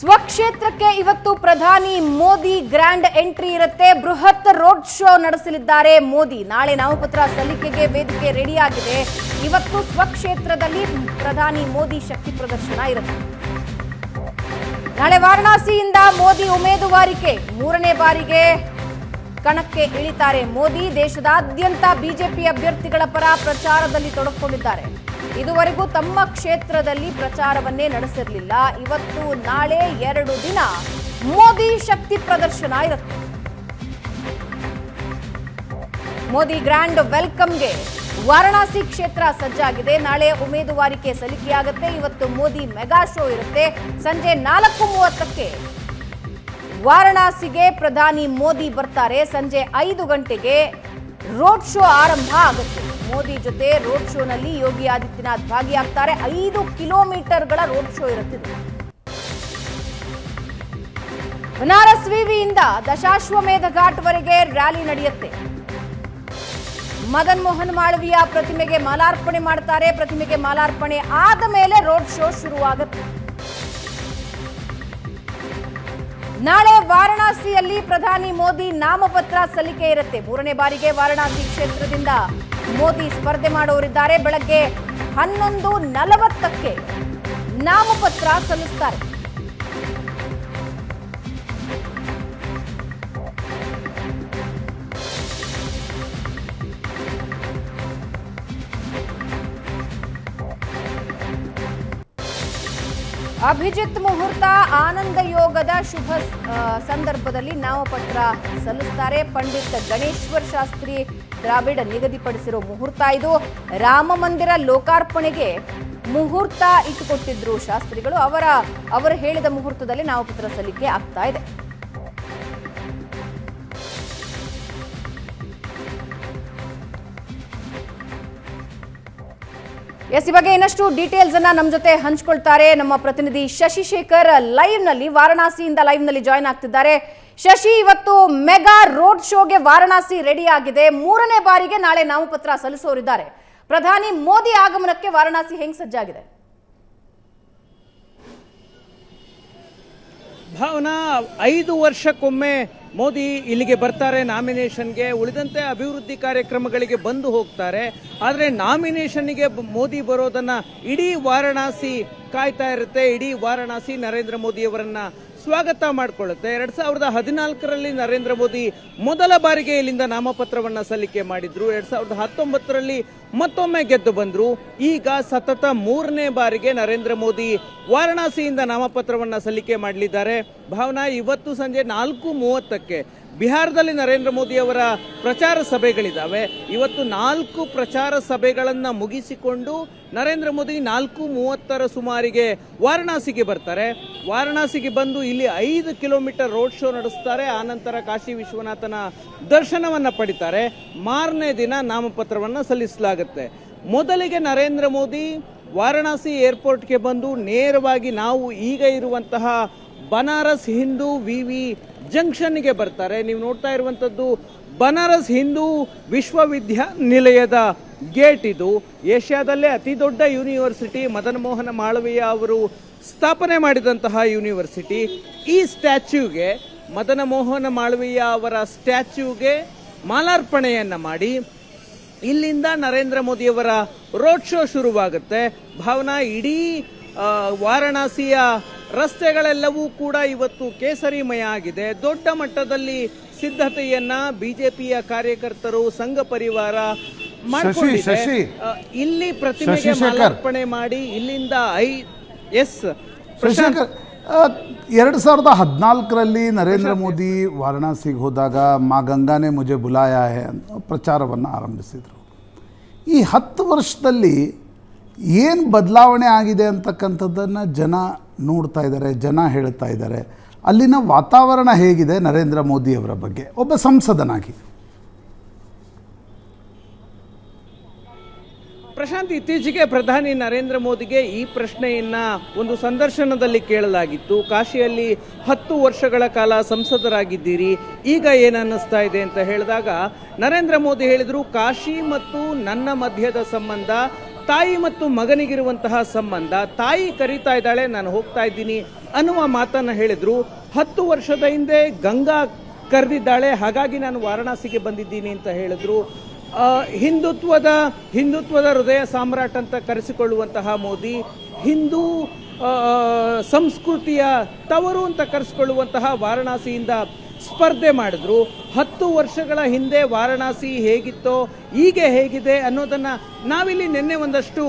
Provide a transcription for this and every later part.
ಸ್ವಕ್ಷೇತ್ರಕ್ಕೆ ಇವತ್ತು ಪ್ರಧಾನಿ Modi grand entry ಇರುತ್ತೆ. ಬೃಹತ್ ರೋಡ್ ಶೋ ನಡೆಸಲಿದ್ದಾರೆ ಮೋದಿ. ನಾಳೆ ನಾಮಪತ್ರ ಸಲ್ಲಿಕೆಗೆ ವೇದಿಕೆ ರೆಡಿಯಾಗಿದೆ. ಇವತ್ತು ಸ್ವಕ್ಷೇತ್ರದಲ್ಲಿ ಪ್ರಧಾನಿ ಮೋದಿ ಶಕ್ತಿ ಪ್ರದರ್ಶನ ಇರುತ್ತೆ. ನಾಳೆ ವಾರಣಾಸಿಯಿಂದ ಮೋದಿ ಉಮೇದುವಾರಿಕೆ. ಮೂರನೇ ಬಾರಿಗೆ ಕಣಕ್ಕೆ ಇಳಿತಾರೆ ಮೋದಿ. ದೇಶದಾದ್ಯಂತ ಬಿಜೆಪಿ ಅಭ್ಯರ್ಥಿಗಳ ಪರ ಪ್ರಚಾರದಲ್ಲಿ ತೊಡಗಿಕೊಂಡಿದ್ದಾರೆ. ಇದುವರೆಗೂ ತಮ್ಮ ಕ್ಷೇತ್ರದಲ್ಲಿ ಪ್ರಚಾರವನ್ನೇ ನಡೆಸಿರಲಿಲ್ಲ. ಇವತ್ತು ನಾಳೆ ಎರಡು ದಿನ ಮೋದಿ ಶಕ್ತಿ ಪ್ರದರ್ಶನ ಇರುತ್ತೆ. ಮೋದಿ ಗ್ರ್ಯಾಂಡ್ ವೆಲ್ಕಮ್ಗೆ ವಾರಣಾಸಿ ಕ್ಷೇತ್ರ ಸಜ್ಜಾಗಿದೆ. ನಾಳೆ ಉಮೇದುವಾರಿಕೆ ಸಲ್ಲಿಕೆಯಾಗುತ್ತೆ. ಇವತ್ತು ಮೋದಿ ಮೆಗಾ ಶೋ ಇರುತ್ತೆ. ಸಂಜೆ ನಾಲ್ಕು ಮೂವತ್ತಕ್ಕೆ ವಾರಣಾಸಿಗೆ ಪ್ರಧಾನಿ ಮೋದಿ ಬರ್ತಾರೆ. ಸಂಜೆ ಐದು ಗಂಟೆಗೆ ರೋಡ್ ಶೋ ಆರಂಭ ಆಗುತ್ತೆ. ಮೋದಿ ಜೊತೆ ರೋಡ್ ಶೋನಲ್ಲಿ ಯೋಗಿ ಆದಿತ್ಯನಾಥ್ ಭಾಗಿಯಾಗ್ತಾರೆ. ಐದು ಕಿಲೋಮೀಟರ್ಗಳ ರೋಡ್ ಶೋ ಇರುತ್ತಿದೆ. ಬನಾರಸ್ ವಿವಿಯಿಂದ ದಶಾಶ್ವಮೇಧ ಘಾಟ್ವರೆಗೆ ರ್ಯಾಲಿ ನಡೆಯುತ್ತೆ. ಮದನ್ ಮೋಹನ್ ಮಾಳವಿಯ ಪ್ರತಿಮೆಗೆ ಮಾಲಾರ್ಪಣೆ ಮಾಡ್ತಾರೆ. ಪ್ರತಿಮೆಗೆ ಮಾಲಾರ್ಪಣೆ ಆದ ಮೇಲೆ ರೋಡ್ ಶೋ ಶುರುವಾಗುತ್ತೆ. ನಾಳೆ ವಾರಣಾಸಿಯಲ್ಲಿ ಪ್ರಧಾನಿ ಮೋದಿ ನಾಮಪತ್ರ ಸಲ್ಲಿಕೆ ಇರುತ್ತೆ. ಮೂರನೇ ಬಾರಿಗೆ ವಾರಣಾಸಿ ಕ್ಷೇತ್ರದಿಂದ. ಮೋದಿ ಸ್ಪರ್ಧೆ ಮಾಡೋರಿದ್ದಾರೆ. ಬೆಳಗ್ಗೆ ಹನ್ನೊಂದು ನಲವತ್ತಕ್ಕೆ ನಾಮಪತ್ರ ಸಲ್ಲಿಸ್ತಾರೆ. ಅಭಿಜಿತ್ ಮುಹೂರ್ತ ಆನಂದ ಯೋಗದ ಶುಭ ಸಂದರ್ಭದಲ್ಲಿ ನಾಮಪತ್ರ ಸಲ್ಲಿಸ್ತಾರೆ. ಪಂಡಿತ್ ಗಣೇಶ್ವರ್ ಶಾಸ್ತ್ರಿ ದ್ರಾವಿಡ್ ನಿಗದಿಪಡಿಸಿರೋ ಮುಹೂರ್ತ ಇದು. ರಾಮ ಮಂದಿರ ಲೋಕಾರ್ಪಣೆಗೆ ಮುಹೂರ್ತ ಇಟ್ಟುಕೊಟ್ಟಿದ್ರು ಶಾಸ್ತ್ರಿಗಳು. ಅವರ, ಅವರು ಹೇಳಿದ ಮುಹೂರ್ತದಲ್ಲಿ ನಾಮಪತ್ರ ಸಲ್ಲಿಕೆ ಆಗ್ತಾ ಇದೆ. ಎಸ್, ಈ ಬಗ್ಗೆ ಇನ್ನಷ್ಟು ಡೀಟೇಲ್ಸ್ ಅನ್ನ ನಮ್ಮ ಜೊತೆ ಹಂಚ್ಕೊಳ್ತಾರೆ ನಮ್ಮ ಪ್ರತಿನಿಧಿ ಶಶಿಶೇಖರ್. ಲೈವ್ನಲ್ಲಿ ವಾರಣಾಸಿಯಿಂದ ಲೈವ್ನಲ್ಲಿ ಜಾಯ್ನ್ ಆಗ್ತಿದ್ದಾರೆ. ಶಶಿ ಇವತ್ತು ಮೆಗಾ ರೋಡ್ ಶೋಗೆ ವಾರಣಾಸಿ ರೆಡಿ ಆಗಿದೆ ಮೂರನೇ ಬಾರಿಗೆ ನಾಳೆ ನಾಮಪತ್ರ ಸಲ್ಲಿಸೋರಿದ್ದಾರೆ. ಪ್ರಧಾನಿ ಮೋದಿ ಆಗಮನಕ್ಕೆ ವಾರಣಾಸಿ ಹೆಂಗ್ ಸಜ್ಜಾಗಿದೆ? ಭಾವನಾ, ಐದು ವರ್ಷಕ್ಕೊಮ್ಮೆ ಮೋದಿ ಇಲ್ಲಿಗೆ ಬರ್ತಾರೆ, ನಾಮಿನೇಷನ್ಗೆ ಉಳಿದಂತೆ ಅಭಿವೃದ್ಧಿ ಕಾರ್ಯಕ್ರಮಗಳಿಗೆ ಬಂದು ಹೋಗ್ತಾರೆ. ಆದರೆ ನಾಮಿನೇಷನ್ಗೆ ಮೋದಿ ಬರೋದನ್ನ ಇಡೀ ವಾರಣಾಸಿ ಕಾಯ್ತಾ ಇರುತ್ತೆ. ಇಡೀ ವಾರಣಾಸಿ ನರೇಂದ್ರ ಮೋದಿಯವರನ್ನ ಸ್ವಾಗತ ಮಾಡಿಕೊಳ್ಳುತ್ತೆ. ಎರಡ್ ಸಾವಿರದ ಹದಿನಾಲ್ಕರಲ್ಲಿ ನರೇಂದ್ರ ಮೋದಿ ಮೊದಲ ಬಾರಿಗೆ ಇಲ್ಲಿಂದ ನಾಮಪತ್ರವನ್ನ ಸಲ್ಲಿಕೆ ಮಾಡಿದ್ರು. ಎರಡ್ ಸಾವಿರದ ಹತ್ತೊಂಬತ್ತರಲ್ಲಿ ಮತ್ತೊಮ್ಮೆ ಗೆದ್ದು ಬಂದ್ರು. ಈಗ ಸತತ ಮೂರನೇ ಬಾರಿಗೆ ನರೇಂದ್ರ ಮೋದಿ ವಾರಣಾಸಿಯಿಂದ ನಾಮಪತ್ರವನ್ನ ಸಲ್ಲಿಕೆ ಮಾಡಲಿದ್ದಾರೆ. ಭಾವನಾ, ಇವತ್ತು ಸಂಜೆ ನಾಲ್ಕು ಮೂವತ್ತಕ್ಕೆ ಬಿಹಾರದಲ್ಲಿ ನರೇಂದ್ರ ಮೋದಿ ಅವರ ಪ್ರಚಾರ ಸಭೆಗಳಿದ್ದಾವೆ ಇವತ್ತು ನಾಲ್ಕು ಪ್ರಚಾರ ಸಭೆಗಳನ್ನು ಮುಗಿಸಿಕೊಂಡು ನರೇಂದ್ರ ಮೋದಿ ನಾಲ್ಕು ಮೂವತ್ತರ ಸುಮಾರಿಗೆ ವಾರಣಾಸಿಗೆ ಬರ್ತಾರೆ. ವಾರಣಾಸಿಗೆ ಬಂದು ಇಲ್ಲಿ ಐದು ಕಿಲೋಮೀಟರ್ ರೋಡ್ ಶೋ ನಡೆಸ್ತಾರೆ. ಆನಂತರ ಕಾಶಿ ವಿಶ್ವನಾಥನ ದರ್ಶನವನ್ನು ಪಡಿತಾರೆ. ಮಾರನೇ ದಿನ ನಾಮಪತ್ರವನ್ನ ಸಲ್ಲಿಸಲಾಗುತ್ತೆ. ಮೊದಲಿಗೆ ನರೇಂದ್ರ ಮೋದಿ ವಾರಣಾಸಿ ಏರ್ಪೋರ್ಟ್ಗೆ ಬಂದು ನೇರವಾಗಿ ನಾವು ಈಗ ಇರುವಂತಹ ಬನಾರಸ್ ಹಿಂದೂ ವಿ ವಿ ಜಂಕ್ಷನ್ಗೆ ಬರ್ತಾರೆ. ನೀವು ನೋಡ್ತಾ ಇರುವಂಥದ್ದು ಬನಾರಸ್ ಹಿಂದೂ ವಿಶ್ವವಿದ್ಯಾನಿಲಯದ ಗೇಟ್ ಇದು. ಏಷ್ಯಾದಲ್ಲೇ ಅತಿ ದೊಡ್ಡ ಯೂನಿವರ್ಸಿಟಿ ಮದನ್ ಮೋಹನ ಮಾಳವೀಯ ಅವರು ಸ್ಥಾಪನೆ ಮಾಡಿದಂತಹ ಯೂನಿವರ್ಸಿಟಿ. ಈ ಸ್ಟ್ಯಾಚ್ಯೂಗೆ ಮದನ ಮೋಹನ ಮಾಳವೀಯ ಅವರ ಸ್ಟ್ಯಾಚ್ಯೂಗೆ ಮಾಲಾರ್ಪಣೆಯನ್ನು ಮಾಡಿ. ಇಲ್ಲಿಂದ ನರೇಂದ್ರ ಮೋದಿಯವರ ರೋಡ್ ಶೋ ಶುರುವಾಗುತ್ತೆ. ಭಾವನಾ, ಇಡೀ ವಾರಣಾಸಿಯ ರಸ್ತೆಗಳೆಲ್ಲವೂ ಕೂಡ ಇವತ್ತು ಕೇಸರಿಮಯ ಆಗಿದೆ ದೊಡ್ಡ ಮಟ್ಟದಲ್ಲಿ ಸಿದ್ಧತೆಯನ್ನ ಬಿಜೆಪಿಯ ಕಾರ್ಯಕರ್ತರು ಸಂಘ ಪರಿವಾರ ಮಾಡ್ಕೊಂಡಿದೆ. ಇಲ್ಲಿ ಪ್ರತಿಮೆಗೆ. ಮಾಲಾರ್ಪಣೆ ಮಾಡಿ ಇಲ್ಲಿಂದ ಐ ಎಸ್ ಎರಡು ಸಾವಿರದ ಹದಿನಾಲ್ಕರಲ್ಲಿ ನರೇಂದ್ರ ಮೋದಿ ವಾರಣಾಸಿಗೆ ಹೋದಾಗ ಮಾ ಗಂಗಾನೇ ಮುಜೆ ಬುಲಾಯ ಹೇ ಅಂತ ಪ್ರಚಾರವನ್ನು ಆರಂಭಿಸಿದರು ಈ ಹತ್ತು ವರ್ಷದಲ್ಲಿ ಏನು ಬದಲಾವಣೆ ಆಗಿದೆ ಅಂತಕ್ಕಂಥದ್ದನ್ನು ಜನ ನೋಡ್ತಾ ಇದ್ದಾರೆ, ಜನ ಹೇಳ್ತಾ ಇದ್ದಾರೆ. ಅಲ್ಲಿನ ವಾತಾವರಣ ಹೇಗಿದೆ ನರೇಂದ್ರ ಮೋದಿಯವರ ಬಗ್ಗೆ? ಒಬ್ಬ ಸಂಸದನಾಗಿ. ಪ್ರಶಾಂತ್, ಇತ್ತೀಚೆಗೆ ಪ್ರಧಾನಿ ನರೇಂದ್ರ ಮೋದಿಗೆ ಈ ಪ್ರಶ್ನೆಯನ್ನ ಒಂದು ಸಂದರ್ಶನದಲ್ಲಿ ಕೇಳಲಾಗಿತ್ತು. ಕಾಶಿಯಲ್ಲಿ ಹತ್ತು ವರ್ಷಗಳ ಕಾಲ ಸಂಸದರಾಗಿದ್ದೀರಿ, ಈಗ ಏನನ್ನಿಸ್ತಾ ಇದೆ ಅಂತ ಹೇಳಿದಾಗ, ನರೇಂದ್ರ ಮೋದಿ ಹೇಳಿದರು, ಕಾಶಿ ಮತ್ತು ನನ್ನ ಮಧ್ಯದ ಸಂಬಂಧ ತಾಯಿ ಮತ್ತು ಮಗನಿಗಿರುವಂತಹ ಸಂಬಂಧ, ತಾಯಿ ಕರೀತಾ ಇದ್ದಾಳೆ, ನಾನು ಹೋಗ್ತಾ ಇದ್ದೀನಿ ಅನ್ನುವ ಮಾತನ್ನ ಹೇಳಿದ್ರು. ಹತ್ತು ವರ್ಷದ ಹಿಂದೆ ಗಂಗಾ ಕರೆದಿದ್ದಾಳೆ, ಹಾಗಾಗಿ ನಾನು ವಾರಣಾಸಿಗೆ ಬಂದಿದ್ದೀನಿ ಅಂತ ಹೇಳಿದ್ರು. ಹಿಂದುತ್ವದ ಹಿಂದುತ್ವದ ಹೃದಯ ಸಾಮ್ರಾಟ್ ಅಂತ ಕರೆಸಿಕೊಳ್ಳುವಂತಹ ಮೋದಿ, ಹಿಂದೂ ಸಂಸ್ಕೃತಿಯ ತವರು ಅಂತ ಕರೆಸಿಕೊಳ್ಳುವಂತಹ ವಾರಣಾಸಿಯಿಂದ ಸ್ಪರ್ಧೆ ಮಾಡಿದ್ರು. ಹತ್ತು ವರ್ಷಗಳ ಹಿಂದೆ ವಾರಣಾಸಿ ಹೇಗಿತ್ತೋ ಈಗ ಹೇಗಿದೆ ಅನ್ನೋದನ್ನ ನಾವಿಲ್ಲಿ ನಿನ್ನೆ ಒಂದಷ್ಟು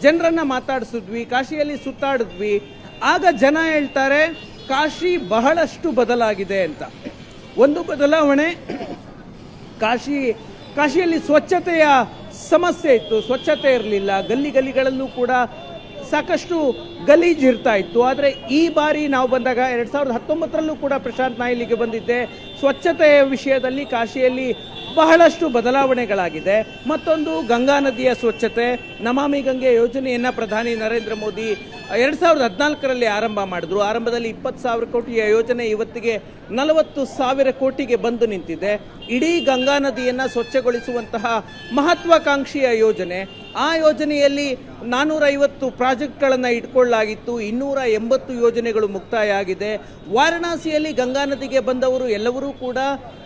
ಜನರನ್ನ ಮಾತಾಡಿಸಿದ್ವಿ, ಕಾಶಿಯಲ್ಲಿ ಸುತ್ತಾಡಿದ್ವಿ. ಆಗ ಜನ ಹೇಳ್ತಾರೆ, ಕಾಶಿ ಬಹಳಷ್ಟು ಬದಲಾಗಿದೆ ಅಂತ. ಒಂದು ಬದಲಾವಣೆ, ಕಾಶಿ, ಕಾಶಿಯಲ್ಲಿ ಸ್ವಚ್ಛತೆಯ ಸಮಸ್ಯೆ ಇತ್ತು. ಸ್ವಚ್ಛತೆ ಇರಲಿಲ್ಲ. ಗಲ್ಲಿ ಗಲ್ಲಿಗಳಲ್ಲೂ ಕೂಡ ಸಾಕಷ್ಟು ಗಲೀಜು ಇರ್ತಾ ಇತ್ತು. ಆದರೆ ಈ ಬಾರಿ ನಾವು ಬಂದಾಗ ಎರಡು ಸಾವಿರದ ಹತ್ತೊಂಬತ್ತರಲ್ಲೂ ಕೂಡ ಪ್ರಶಾಂತ್ ನಾಯಿಲಿಗೆ ಬಂದಿದ್ದೆ. ಸ್ವಚ್ಛತೆಯ ವಿಷಯದಲ್ಲಿ ಕಾಶಿಯಲ್ಲಿ ಬಹಳಷ್ಟು ಬದಲಾವಣೆಗಳಾಗಿದೆ. ಮತ್ತೊಂದು ಗಂಗಾ ನದಿಯ ಸ್ವಚ್ಛತೆ, ನಮಾಮಿ ಗಂಗೆ ಯೋಜನೆಯನ್ನು ಪ್ರಧಾನಿ ನರೇಂದ್ರ ಮೋದಿ ಎರಡು ಸಾವಿರದ ಹದಿನಾಲ್ಕರಲ್ಲಿ ಆರಂಭ ಮಾಡಿದ್ರು. ಆರಂಭದಲ್ಲಿ ಇಪ್ಪತ್ತು ಸಾವಿರ ಕೋಟಿಯ ಯೋಜನೆ ಇವತ್ತಿಗೆ ನಲವತ್ತು ಸಾವಿರ ಕೋಟಿಗೆ ಬಂದು ನಿಂತಿದೆ. ಇಡೀ ಗಂಗಾ ನದಿಯನ್ನು ಸ್ವಚ್ಛಗೊಳಿಸುವಂತಹ ಮಹತ್ವಾಕಾಂಕ್ಷಿಯ ಯೋಜನೆ ಆ ಯೋಜನೆಯಲ್ಲಿ ನಾನೂರೈವತ್ತು ಪ್ರಾಜೆಕ್ಟ್ಗಳನ್ನು ಇಟ್ಕೊಳ್ಳಲಾಗಿತ್ತು ಇನ್ನೂರ ಎಂಬತ್ತು ಯೋಜನೆಗಳು ಮುಕ್ತಾಯ ಆಗಿದೆ. ವಾರಣಾಸಿಯಲ್ಲಿ ಗಂಗಾ ನದಿಗೆ ಬಂದವರು ಎಲ್ಲವರೂ ಕೂಡ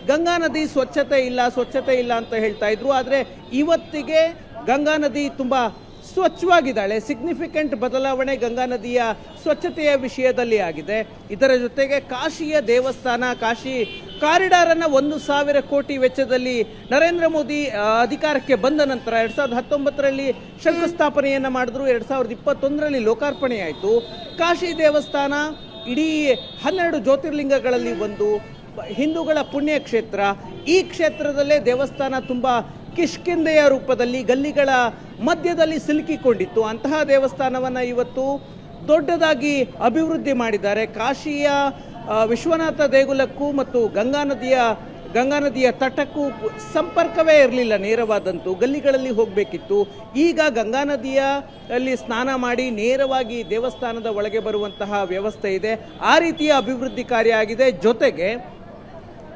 ಗಂಗಾ ನದಿ ಸ್ವಚ್ಛತೆ ಇಲ್ಲ ಸ್ವಚ್ಛತೆ ಇಲ್ಲ ಅಂತ ಹೇಳ್ತಾ ಇದ್ರು. ಆದರೆ ಇವತ್ತಿಗೆ ಗಂಗಾ ನದಿ ತುಂಬಾ ಸ್ವಚ್ಛವಾಗಿದ್ದಾಳೆ. ಸಿಗ್ನಿಫಿಕೆಂಟ್ ಬದಲಾವಣೆ ಗಂಗಾ ನದಿಯ ಸ್ವಚ್ಛತೆಯ ವಿಷಯದಲ್ಲಿ ಆಗಿದೆ. ಇದರ ಜೊತೆಗೆ ಕಾಶಿಯ ದೇವಸ್ಥಾನ, ಕಾಶಿ ಕಾರಿಡಾರ್ ಅನ್ನ ಒಂದು ಸಾವಿರ ಕೋಟಿ ವೆಚ್ಚದಲ್ಲಿ ನರೇಂದ್ರ ಮೋದಿ ಅಧಿಕಾರಕ್ಕೆ ಬಂದ ನಂತರ ಎರಡ್ ಸಾವಿರದ ಹತ್ತೊಂಬತ್ತರಲ್ಲಿ ಶಂಕುಸ್ಥಾಪನೆಯನ್ನ ಮಾಡಿದ್ರು. ಎರಡ್ ಸಾವಿರದ ಇಪ್ಪತ್ತೊಂದರಲ್ಲಿ ಲೋಕಾರ್ಪಣೆ ಆಯಿತು ಕಾಶಿ ದೇವಸ್ಥಾನ ಇಡೀ ಹನ್ನೆರಡು ಜ್ಯೋತಿರ್ಲಿಂಗಗಳಲ್ಲಿ ಒಂದು. ಹಿಂದೂಗಳ ಪುಣ್ಯ ಕ್ಷೇತ್ರ ಈ ಕ್ಷೇತ್ರದಲ್ಲೇ ದೇವಸ್ಥಾನ ತುಂಬಾ ಕಿಷ್ಕಿಂದೆಯ ರೂಪದಲ್ಲಿ ಗಲ್ಲಿಗಳ ಮಧ್ಯದಲ್ಲಿ ಸಿಲುಕಿಕೊಂಡಿತ್ತು. ಅಂತಹ ದೇವಸ್ಥಾನವನ್ನು ಇವತ್ತು ದೊಡ್ಡದಾಗಿ ಅಭಿವೃದ್ಧಿ ಮಾಡಿದ್ದಾರೆ. ಕಾಶಿಯ ವಿಶ್ವನಾಥ ದೇಗುಲಕ್ಕೂ ಮತ್ತು ಗಂಗಾ ನದಿಯ ಗಂಗಾ ನದಿಯ ತಟಕ್ಕೂ ಸಂಪರ್ಕವೇ ಇರಲಿಲ್ಲ, ನೇರವಾದಂತೂ. ಗಲ್ಲಿಗಳಲ್ಲಿ ಹೋಗಬೇಕಿತ್ತು. ಈಗ ಗಂಗಾ ನದಿಯ ಅಲ್ಲಿ ಸ್ನಾನ ಮಾಡಿ ನೇರವಾಗಿ ದೇವಸ್ಥಾನದ ಒಳಗೆ ಬರುವಂತಹ ವ್ಯವಸ್ಥೆ ಇದೆ. ಆ ರೀತಿಯ ಅಭಿವೃದ್ಧಿ ಕಾರ್ಯ ಆಗಿದೆ. ಜೊತೆಗೆ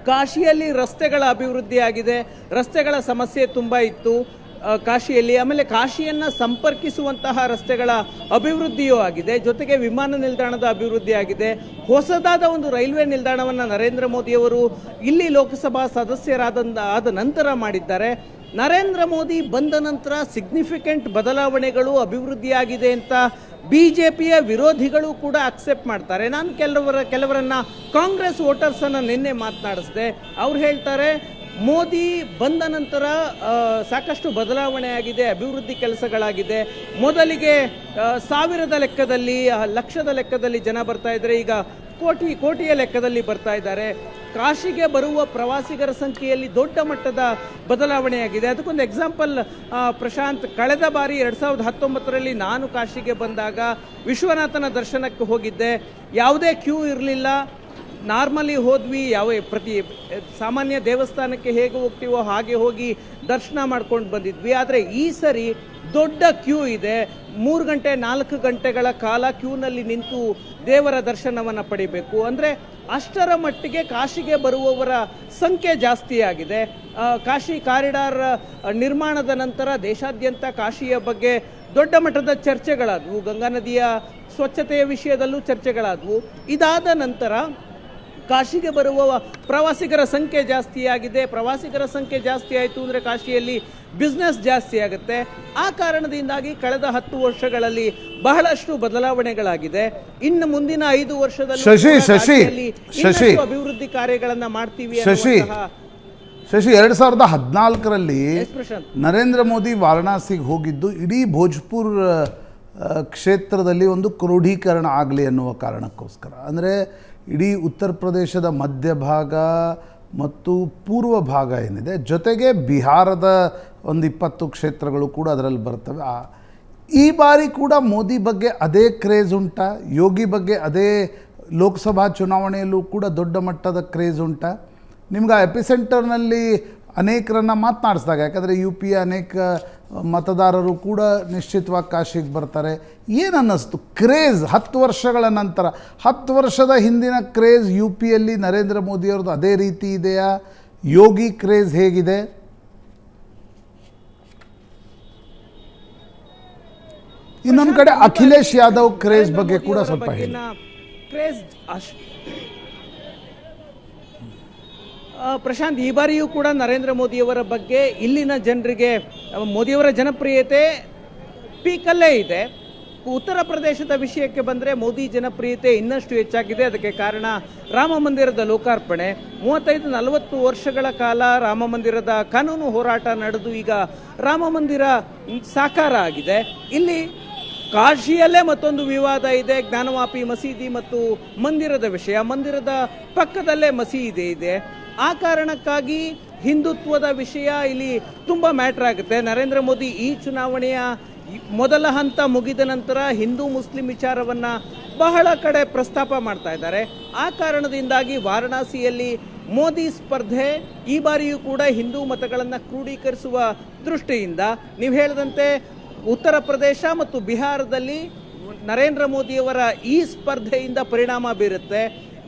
ಕಾಶಿಯಲ್ಲಿ ರಸ್ತೆಗಳ ಅಭಿವೃದ್ಧಿಯಾಗಿದೆ. ರಸ್ತೆಗಳ ಸಮಸ್ಯೆ ತುಂಬ ಇತ್ತು. ಕಾಶಿಯಲ್ಲಿ ಆಮೇಲೆ ಕಾಶಿಯನ್ನು ಸಂಪರ್ಕಿಸುವಂತಹ ರಸ್ತೆಗಳ ಅಭಿವೃದ್ಧಿಯೂ ಆಗಿದೆ. ಜೊತೆಗೆ ವಿಮಾನ ನಿಲ್ದಾಣದ ಅಭಿವೃದ್ಧಿ ಆಗಿದೆ. ಹೊಸದಾದ ಒಂದು ರೈಲ್ವೆ ನಿಲ್ದಾಣವನ್ನು ನರೇಂದ್ರ ಮೋದಿಯವರು ಇಲ್ಲಿ ಲೋಕಸಭಾ ಸದಸ್ಯರಾದ ಆದ ನಂತರ ಮಾಡಿದ್ದಾರೆ. ನರೇಂದ್ರ ಮೋದಿ ಬಂದ ನಂತರ ಸಿಗ್ನಿಫಿಕೆಂಟ್ ಬದಲಾವಣೆಗಳು ಅಭಿವೃದ್ಧಿಯಾಗಿದೆ ಅಂತ ಬಿ ಜೆ ಪಿಯ ವಿರೋಧಿಗಳು ಕೂಡ ಅಕ್ಸೆಪ್ಟ್ ಮಾಡ್ತಾರೆ. ನಾನು ಕೆಲವರ ಕೆಲವರನ್ನ ಕಾಂಗ್ರೆಸ್ ವೋಟರ್ಸನ್ನು ನಿನ್ನೆ ಮಾತನಾಡಿಸಿದೆ. ಅವ್ರು ಹೇಳ್ತಾರೆ ಮೋದಿ ಬಂದ ನಂತರ ಸಾಕಷ್ಟು ಬದಲಾವಣೆ ಆಗಿದೆ, ಅಭಿವೃದ್ಧಿ ಕೆಲಸಗಳಾಗಿದೆ. ಮೊದಲಿಗೆ ಸಾವಿರದ ಲೆಕ್ಕದಲ್ಲಿ ಲಕ್ಷದ ಲೆಕ್ಕದಲ್ಲಿ ಜನ ಬರ್ತಾ ಇದ್ದಾರೆ. ಈಗ ಕೋಟಿ, ಕೋಟಿಯ ಲೆಕ್ಕದಲ್ಲಿ ಬರ್ತಾ ಇದ್ದಾರೆ. ಕಾಶಿಗೆ ಬರುವ ಪ್ರವಾಸಿಗರ ಸಂಖ್ಯೆಯಲ್ಲಿ ದೊಡ್ಡ ಮಟ್ಟದ ಬದಲಾವಣೆಯಾಗಿದೆ ಅದಕ್ಕೊಂದು ಎಕ್ಸಾಂಪಲ್ ಪ್ರಶಾಂತ್, ಕಳೆದ ಬಾರಿ ಎರಡು ಸಾವಿರದ ಹತ್ತೊಂಬತ್ತರಲ್ಲಿ ನಾನು ಕಾಶಿಗೆ ಬಂದಾಗ ವಿಶ್ವನಾಥನ ದರ್ಶನಕ್ಕೆ ಹೋಗಿದ್ದೆ. ಯಾವುದೇ ಕ್ಯೂ ಇರಲಿಲ್ಲ. ನಾರ್ಮಲಿ ಹೋದ್ವಿ, ಯಾವ ಪ್ರತಿ, ಸಾಮಾನ್ಯ ದೇವಸ್ಥಾನಕ್ಕೆ ಹೇಗೆ ಹೋಗ್ತೀವೋ ಹಾಗೆ ಹೋಗಿ ದರ್ಶನ ಮಾಡ್ಕೊಂಡು ಬಂದಿದ್ವಿ. ಆದರೆ ಈ ಸರಿ ದೊಡ್ಡ ಕ್ಯೂ ಇದೆ. ಮೂರು ಗಂಟೆ, ನಾಲ್ಕು ಗಂಟೆಗಳ ಕಾಲ ಕ್ಯೂನಲ್ಲಿ ನಿಂತು ದೇವರ ದರ್ಶನವನ್ನು ಪಡಿಬೇಕು. ಅಂದರೆ ಅಷ್ಟರ ಮಟ್ಟಿಗೆ ಕಾಶಿಗೆ ಬರುವವರ ಸಂಖ್ಯೆ ಜಾಸ್ತಿ ಆಗಿದೆ. ಕಾಶಿ ಕಾರಿಡಾರ್ ನಿರ್ಮಾಣದ ನಂತರ ದೇಶಾದ್ಯಂತ ಕಾಶಿಯ ಬಗ್ಗೆ ದೊಡ್ಡ ಮಟ್ಟದ ಚರ್ಚೆಗಳಾದವು. ಗಂಗಾ ನದಿಯ ಸ್ವಚ್ಛತೆಯ ವಿಷಯದಲ್ಲೂ ಚರ್ಚೆಗಳಾದವು. ಇದಾದ ನಂತರ ಕಾಶಿಗೆ ಬರುವ ಪ್ರವಾಸಿಗರ ಸಂಖ್ಯೆ ಜಾಸ್ತಿ ಆಗಿದೆ ಪ್ರವಾಸಿಗರ ಸಂಖ್ಯೆ ಜಾಸ್ತಿ ಆಯಿತು ಅಂದರೆ ಕಾಶಿಯಲ್ಲಿ ಬಿಸ್ನೆಸ್ ಜಾಸ್ತಿ ಆಗುತ್ತೆ. ಆ ಕಾರಣದಿಂದಾಗಿ ಕಳೆದ ಹತ್ತು ವರ್ಷಗಳಲ್ಲಿ ಬಹಳಷ್ಟು ಬದಲಾವಣೆಗಳಾಗಿದೆ. ಇನ್ನು ಮುಂದಿನ ಐದು ವರ್ಷದಲ್ಲಿ ಶಶಿ, ಕೂಡ ಶಶಿ, ಕಾಶಿಯಲ್ಲಿ ಶಶಿ. ಅಭಿವೃದ್ಧಿ ಕಾರ್ಯಗಳನ್ನ ಮಾಡ್ತೀವಿ ಶಶಿ. ಶಶಿ ಎರಡ್ ಸಾವಿರದ ಹದಿನಾಲ್ಕರಲ್ಲಿ ನರೇಂದ್ರ ಮೋದಿ ವಾರಣಾಸಿಗೆ ಹೋಗಿದ್ದು ಇಡೀ ಭೋಜ್ಪುರ್ ಕ್ಷೇತ್ರದಲ್ಲಿ ಒಂದು ಕ್ರೋಢೀಕರಣ ಆಗಲಿ ಅನ್ನುವ ಕಾರಣಕ್ಕೋಸ್ಕರ. ಅಂದರೆ ಇಡೀ ಉತ್ತರ ಪ್ರದೇಶದ ಮಧ್ಯಭಾಗ ಮತ್ತು ಪೂರ್ವ ಭಾಗ ಏನಿದೆ, ಜೊತೆಗೆ ಬಿಹಾರದ ಒಂದು ಇಪ್ಪತ್ತು ಕ್ಷೇತ್ರಗಳು ಕೂಡ ಅದರಲ್ಲಿ ಬರ್ತವೆ. ಈ ಬಾರಿ ಕೂಡ ಮೋದಿ ಬಗ್ಗೆ ಅದೇ ಕ್ರೇಜ್ ಉಂಟ? ಯೋಗಿ ಬಗ್ಗೆ ಅದೇ ಲೋಕಸಭಾ ಚುನಾವಣೆಯಲ್ಲೂ ಕೂಡ ದೊಡ್ಡ ಮಟ್ಟದ ಕ್ರೇಜ್ ಉಂಟ? ನಿಮ್ಗೆ ಆ ಎಪಿಸೆಂಟರ್ನಲ್ಲಿ ಅನೇಕರನ್ನು ಮಾತನಾಡಿಸಿದಾಗ, ಯಾಕಂದರೆ ಯು ಪಿ ಅನೇಕ ಮತದಾರರು ಕೂಡ ನಿಶ್ಚಿತವಾಗಿ ಕಾಶಿಗೆ ಬರ್ತಾರೆ. ಏನು ಅನ್ನಿಸ್ತು ಕ್ರೇಜ್ ಹತ್ತು ವರ್ಷಗಳ ನಂತರ. ಹತ್ತು ವರ್ಷದ ಹಿಂದಿನ ಕ್ರೇಜ್ ಯು ಪಿಯಲ್ಲಿ ನರೇಂದ್ರ ಮೋದಿಯವ್ರದ್ದು ಅದೇ ರೀತಿ ಇದೆಯಾ? ಯೋಗಿ ಕ್ರೇಜ್ ಹೇಗಿದೆ? ಇನ್ನೊಂದು ಕಡೆ ಅಖಿಲೇಶ್ ಯಾದವ್ ಕ್ರೇಜ್ ಬಗ್ಗೆ ಕೂಡ ಸ್ವಲ್ಪ ಹೇಳಿ. ಕ್ರೇಜ್ ಪ್ರಶಾಂತ್, ಈ ಬಾರಿಯೂ ಕೂಡ ನರೇಂದ್ರ ಮೋದಿಯವರ ಬಗ್ಗೆ ಇಲ್ಲಿನ ಜನರಿಗೆ ಮೋದಿಯವರ ಜನಪ್ರಿಯತೆ ಪೀಕಲ್ಲೇ ಇದೆ. ಉತ್ತರ ಪ್ರದೇಶದ ವಿಷಯಕ್ಕೆ ಬಂದರೆ ಮೋದಿ ಜನಪ್ರಿಯತೆ ಇನ್ನಷ್ಟು ಹೆಚ್ಚಾಗಿದೆ. ಅದಕ್ಕೆ ಕಾರಣ ರಾಮ ಮಂದಿರದ ಲೋಕಾರ್ಪಣೆ. ಮೂವತ್ತೈದು, ನಲವತ್ತು ವರ್ಷಗಳ ಕಾಲ ರಾಮ ಮಂದಿರದ ಕಾನೂನು ಹೋರಾಟ ನಡೆದು ಈಗ ರಾಮ ಮಂದಿರ ಸಾಕಾರ ಆಗಿದೆ. ಇಲ್ಲಿ ಕಾಶಿಯಲ್ಲೇ ಮತ್ತೊಂದು ವಿವಾದ ಇದೆ. ಜ್ಞಾನವಾಪಿ ಮಸೀದಿ ಮತ್ತು ಮಂದಿರದ ವಿಷಯ. ಮಂದಿರದ ಪಕ್ಕದಲ್ಲೇ ಮಸೀದಿ ಇದೆ. ಆ ಕಾರಣಕ್ಕಾಗಿ ಹಿಂದುತ್ವದ ವಿಷಯ ಇಲ್ಲಿ ತುಂಬ ಮ್ಯಾಟ್ರ್ ಆಗುತ್ತೆ. ನರೇಂದ್ರ ಮೋದಿ ಈ ಚುನಾವಣೆಯ ಮೊದಲ ಹಂತ ಮುಗಿದ ನಂತರ ಹಿಂದೂ ಮುಸ್ಲಿಂ ವಿಚಾರವನ್ನ ಬಹಳ ಕಡೆ ಪ್ರಸ್ತಾಪ ಮಾಡ್ತಾ ಇದ್ದಾರೆ. ಆ ಕಾರಣದಿಂದಾಗಿ ವಾರಣಾಸಿಯಲ್ಲಿ ಮೋದಿ ಸ್ಪರ್ಧೆ, ಈ ಬಾರಿಯೂ ಕೂಡ ಹಿಂದೂ ಮತಗಳನ್ನು ಕ್ರೋಢೀಕರಿಸುವ ದೃಷ್ಟಿಯಿಂದ ನೀವು ಹೇಳಿದಂತೆ ಉತ್ತರ ಪ್ರದೇಶ ಮತ್ತು ಬಿಹಾರದಲ್ಲಿ ನರೇಂದ್ರ ಮೋದಿಯವರ ಈ ಸ್ಪರ್ಧೆಯಿಂದ ಪರಿಣಾಮ ಬೀರುತ್ತೆ.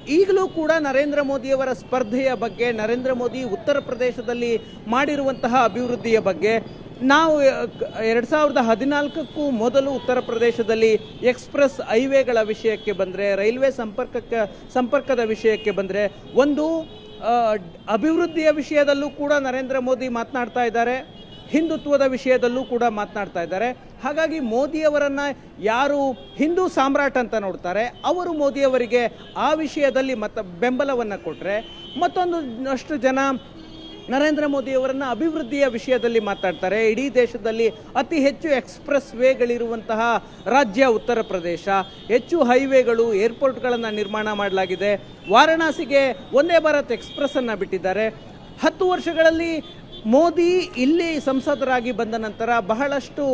ಈಗಲೂ ಕೂಡ ನರೇಂದ್ರ ಮೋದಿಯವರ ಸ್ಪರ್ಧೆಯ ಬಗ್ಗೆ, ನರೇಂದ್ರ ಮೋದಿ ಉತ್ತರ ಪ್ರದೇಶದಲ್ಲಿ ಮಾಡಿರುವಂತಹ ಅಭಿವೃದ್ಧಿಯ ಬಗ್ಗೆ ನಾವು ಎರಡು ಸಾವಿರದ ಹದಿನಾಲ್ಕಕ್ಕೂ ಮೊದಲು ಉತ್ತರ ಪ್ರದೇಶದಲ್ಲಿ ಎಕ್ಸ್ಪ್ರೆಸ್ ಹೈವೇಗಳ ವಿಷಯಕ್ಕೆ ಬಂದರೆ, ರೈಲ್ವೆ ಸಂಪರ್ಕಕ್ಕೆ, ಸಂಪರ್ಕದ ವಿಷಯಕ್ಕೆ ಬಂದರೆ, ಒಂದು ಅಭಿವೃದ್ಧಿಯ ವಿಷಯದಲ್ಲೂ ಕೂಡ ನರೇಂದ್ರ ಮೋದಿ ಮಾತನಾಡ್ತಾ ಇದ್ದಾರೆ. ಹಿಂದುತ್ವದ ವಿಷಯದಲ್ಲೂ ಕೂಡ ಮಾತನಾಡ್ತಾ ಇದ್ದಾರೆ. ಹಾಗಾಗಿ ಮೋದಿಯವರನ್ನ ಯಾರು ಹಿಂದೂ ಸಾಮ್ರಾಟ್ ಅಂತ ನೋಡ್ತಾರೆ, ಅವರು ಮೋದಿಯವರಿಗೆ ಆ ವಿಷಯದಲ್ಲಿ ಮತ ಬೆಂಬಲವನ್ನು ಕೊಟ್ಟರೆ ಮತ್ತೊಂದು ಅಷ್ಟು ಜನ ನರೇಂದ್ರ ಮೋದಿಯವರನ್ನ ಅಭಿವೃದ್ಧಿಯ ವಿಷಯದಲ್ಲಿ ಮಾತಾಡ್ತಾರೆ. ಇಡೀ ದೇಶದಲ್ಲಿ ಅತಿ ಹೆಚ್ಚು ಎಕ್ಸ್ಪ್ರೆಸ್ ವೇಗಳಿರುವಂತಹ ರಾಜ್ಯ ಉತ್ತರ ಪ್ರದೇಶ, ಹೆಚ್ಚು ಹೈವೇಗಳು, ಏರ್ಪೋರ್ಟ್ಗಳನ್ನು ನಿರ್ಮಾಣ ಮಾಡಲಾಗಿದೆ. ವಾರಣಾಸಿಗೆ ಒಂದೇ ಭಾರತ್ ಎಕ್ಸ್ಪ್ರೆಸ್ ಅನ್ನು ಬಿಟ್ಟಿದ್ದಾರೆ. ಹತ್ತು ವರ್ಷಗಳಲ್ಲಿ ಮೋದಿ ಇಲ್ಲಿ ಸಂಸದರಾಗಿ ಬಂದ ನಂತರ ಬಹಳಷ್ಟು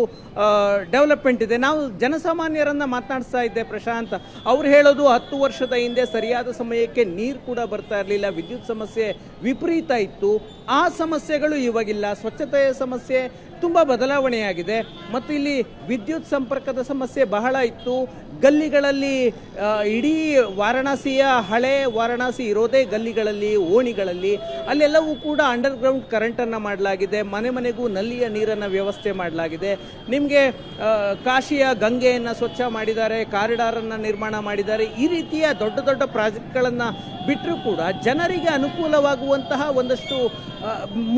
ಡೆವಲಪ್ಮೆಂಟ್ ಇದೆ. ನಾವು ಜನಸಾಮಾನ್ಯರನ್ನು ಮಾತನಾಡಿಸ್ತಾ ಇದ್ದೆ ಪ್ರಶಾಂತ್. ಅವ್ರು ಹೇಳೋದು ಹತ್ತು ವರ್ಷದ ಹಿಂದೆ ಸರಿಯಾದ ಸಮಯಕ್ಕೆ ನೀರು ಕೂಡ ಬರ್ತಾ ಇರಲಿಲ್ಲ. ವಿದ್ಯುತ್ ಸಮಸ್ಯೆ ವಿಪರೀತ ಇತ್ತು. ಆ ಸಮಸ್ಯೆಗಳು ಇವಾಗಿಲ್ಲ. ಸ್ವಚ್ಛತೆಯ ಸಮಸ್ಯೆ ತುಂಬ ಬದಲಾವಣೆಯಾಗಿದೆ. ಮತ್ತು ಇಲ್ಲಿ ವಿದ್ಯುತ್ ಸಂಪರ್ಕದ ಸಮಸ್ಯೆ ಬಹಳ ಇತ್ತು. ಗಲ್ಲಿಗಳಲ್ಲಿ ಇಡೀ ವಾರಣಾಸಿಯ ಹಳೆ ವಾರಣಾಸಿ ಇರೋದೇ ಗಲ್ಲಿಗಳಲ್ಲಿ, ಓಣಿಗಳಲ್ಲಿ. ಅಲ್ಲೆಲ್ಲವೂ ಕೂಡ ಅಂಡರ್ಗ್ರೌಂಡ್ ಕರೆಂಟನ್ನು ಮಾಡಲಾಗಿದೆ. ಮನೆ ಮನೆಗೂ ನಲ್ಲಿಯ ನೀರನ್ನು ವ್ಯವಸ್ಥೆ ಮಾಡಲಾಗಿದೆ. ನಿಮಗೆ ಕಾಶಿಯ ಗಂಗೆಯನ್ನು ಸ್ವಚ್ಛ ಮಾಡಿದ್ದಾರೆ, ಕಾರಿಡಾರನ್ನು ನಿರ್ಮಾಣ ಮಾಡಿದ್ದಾರೆ. ಈ ರೀತಿಯ ದೊಡ್ಡ ದೊಡ್ಡ ಪ್ರಾಜೆಕ್ಟ್ಗಳನ್ನು ಬಿಟ್ಟರೂ ಕೂಡ ಜನರಿಗೆ ಅನುಕೂಲವಾಗುವಂತಹ ಒಂದಷ್ಟು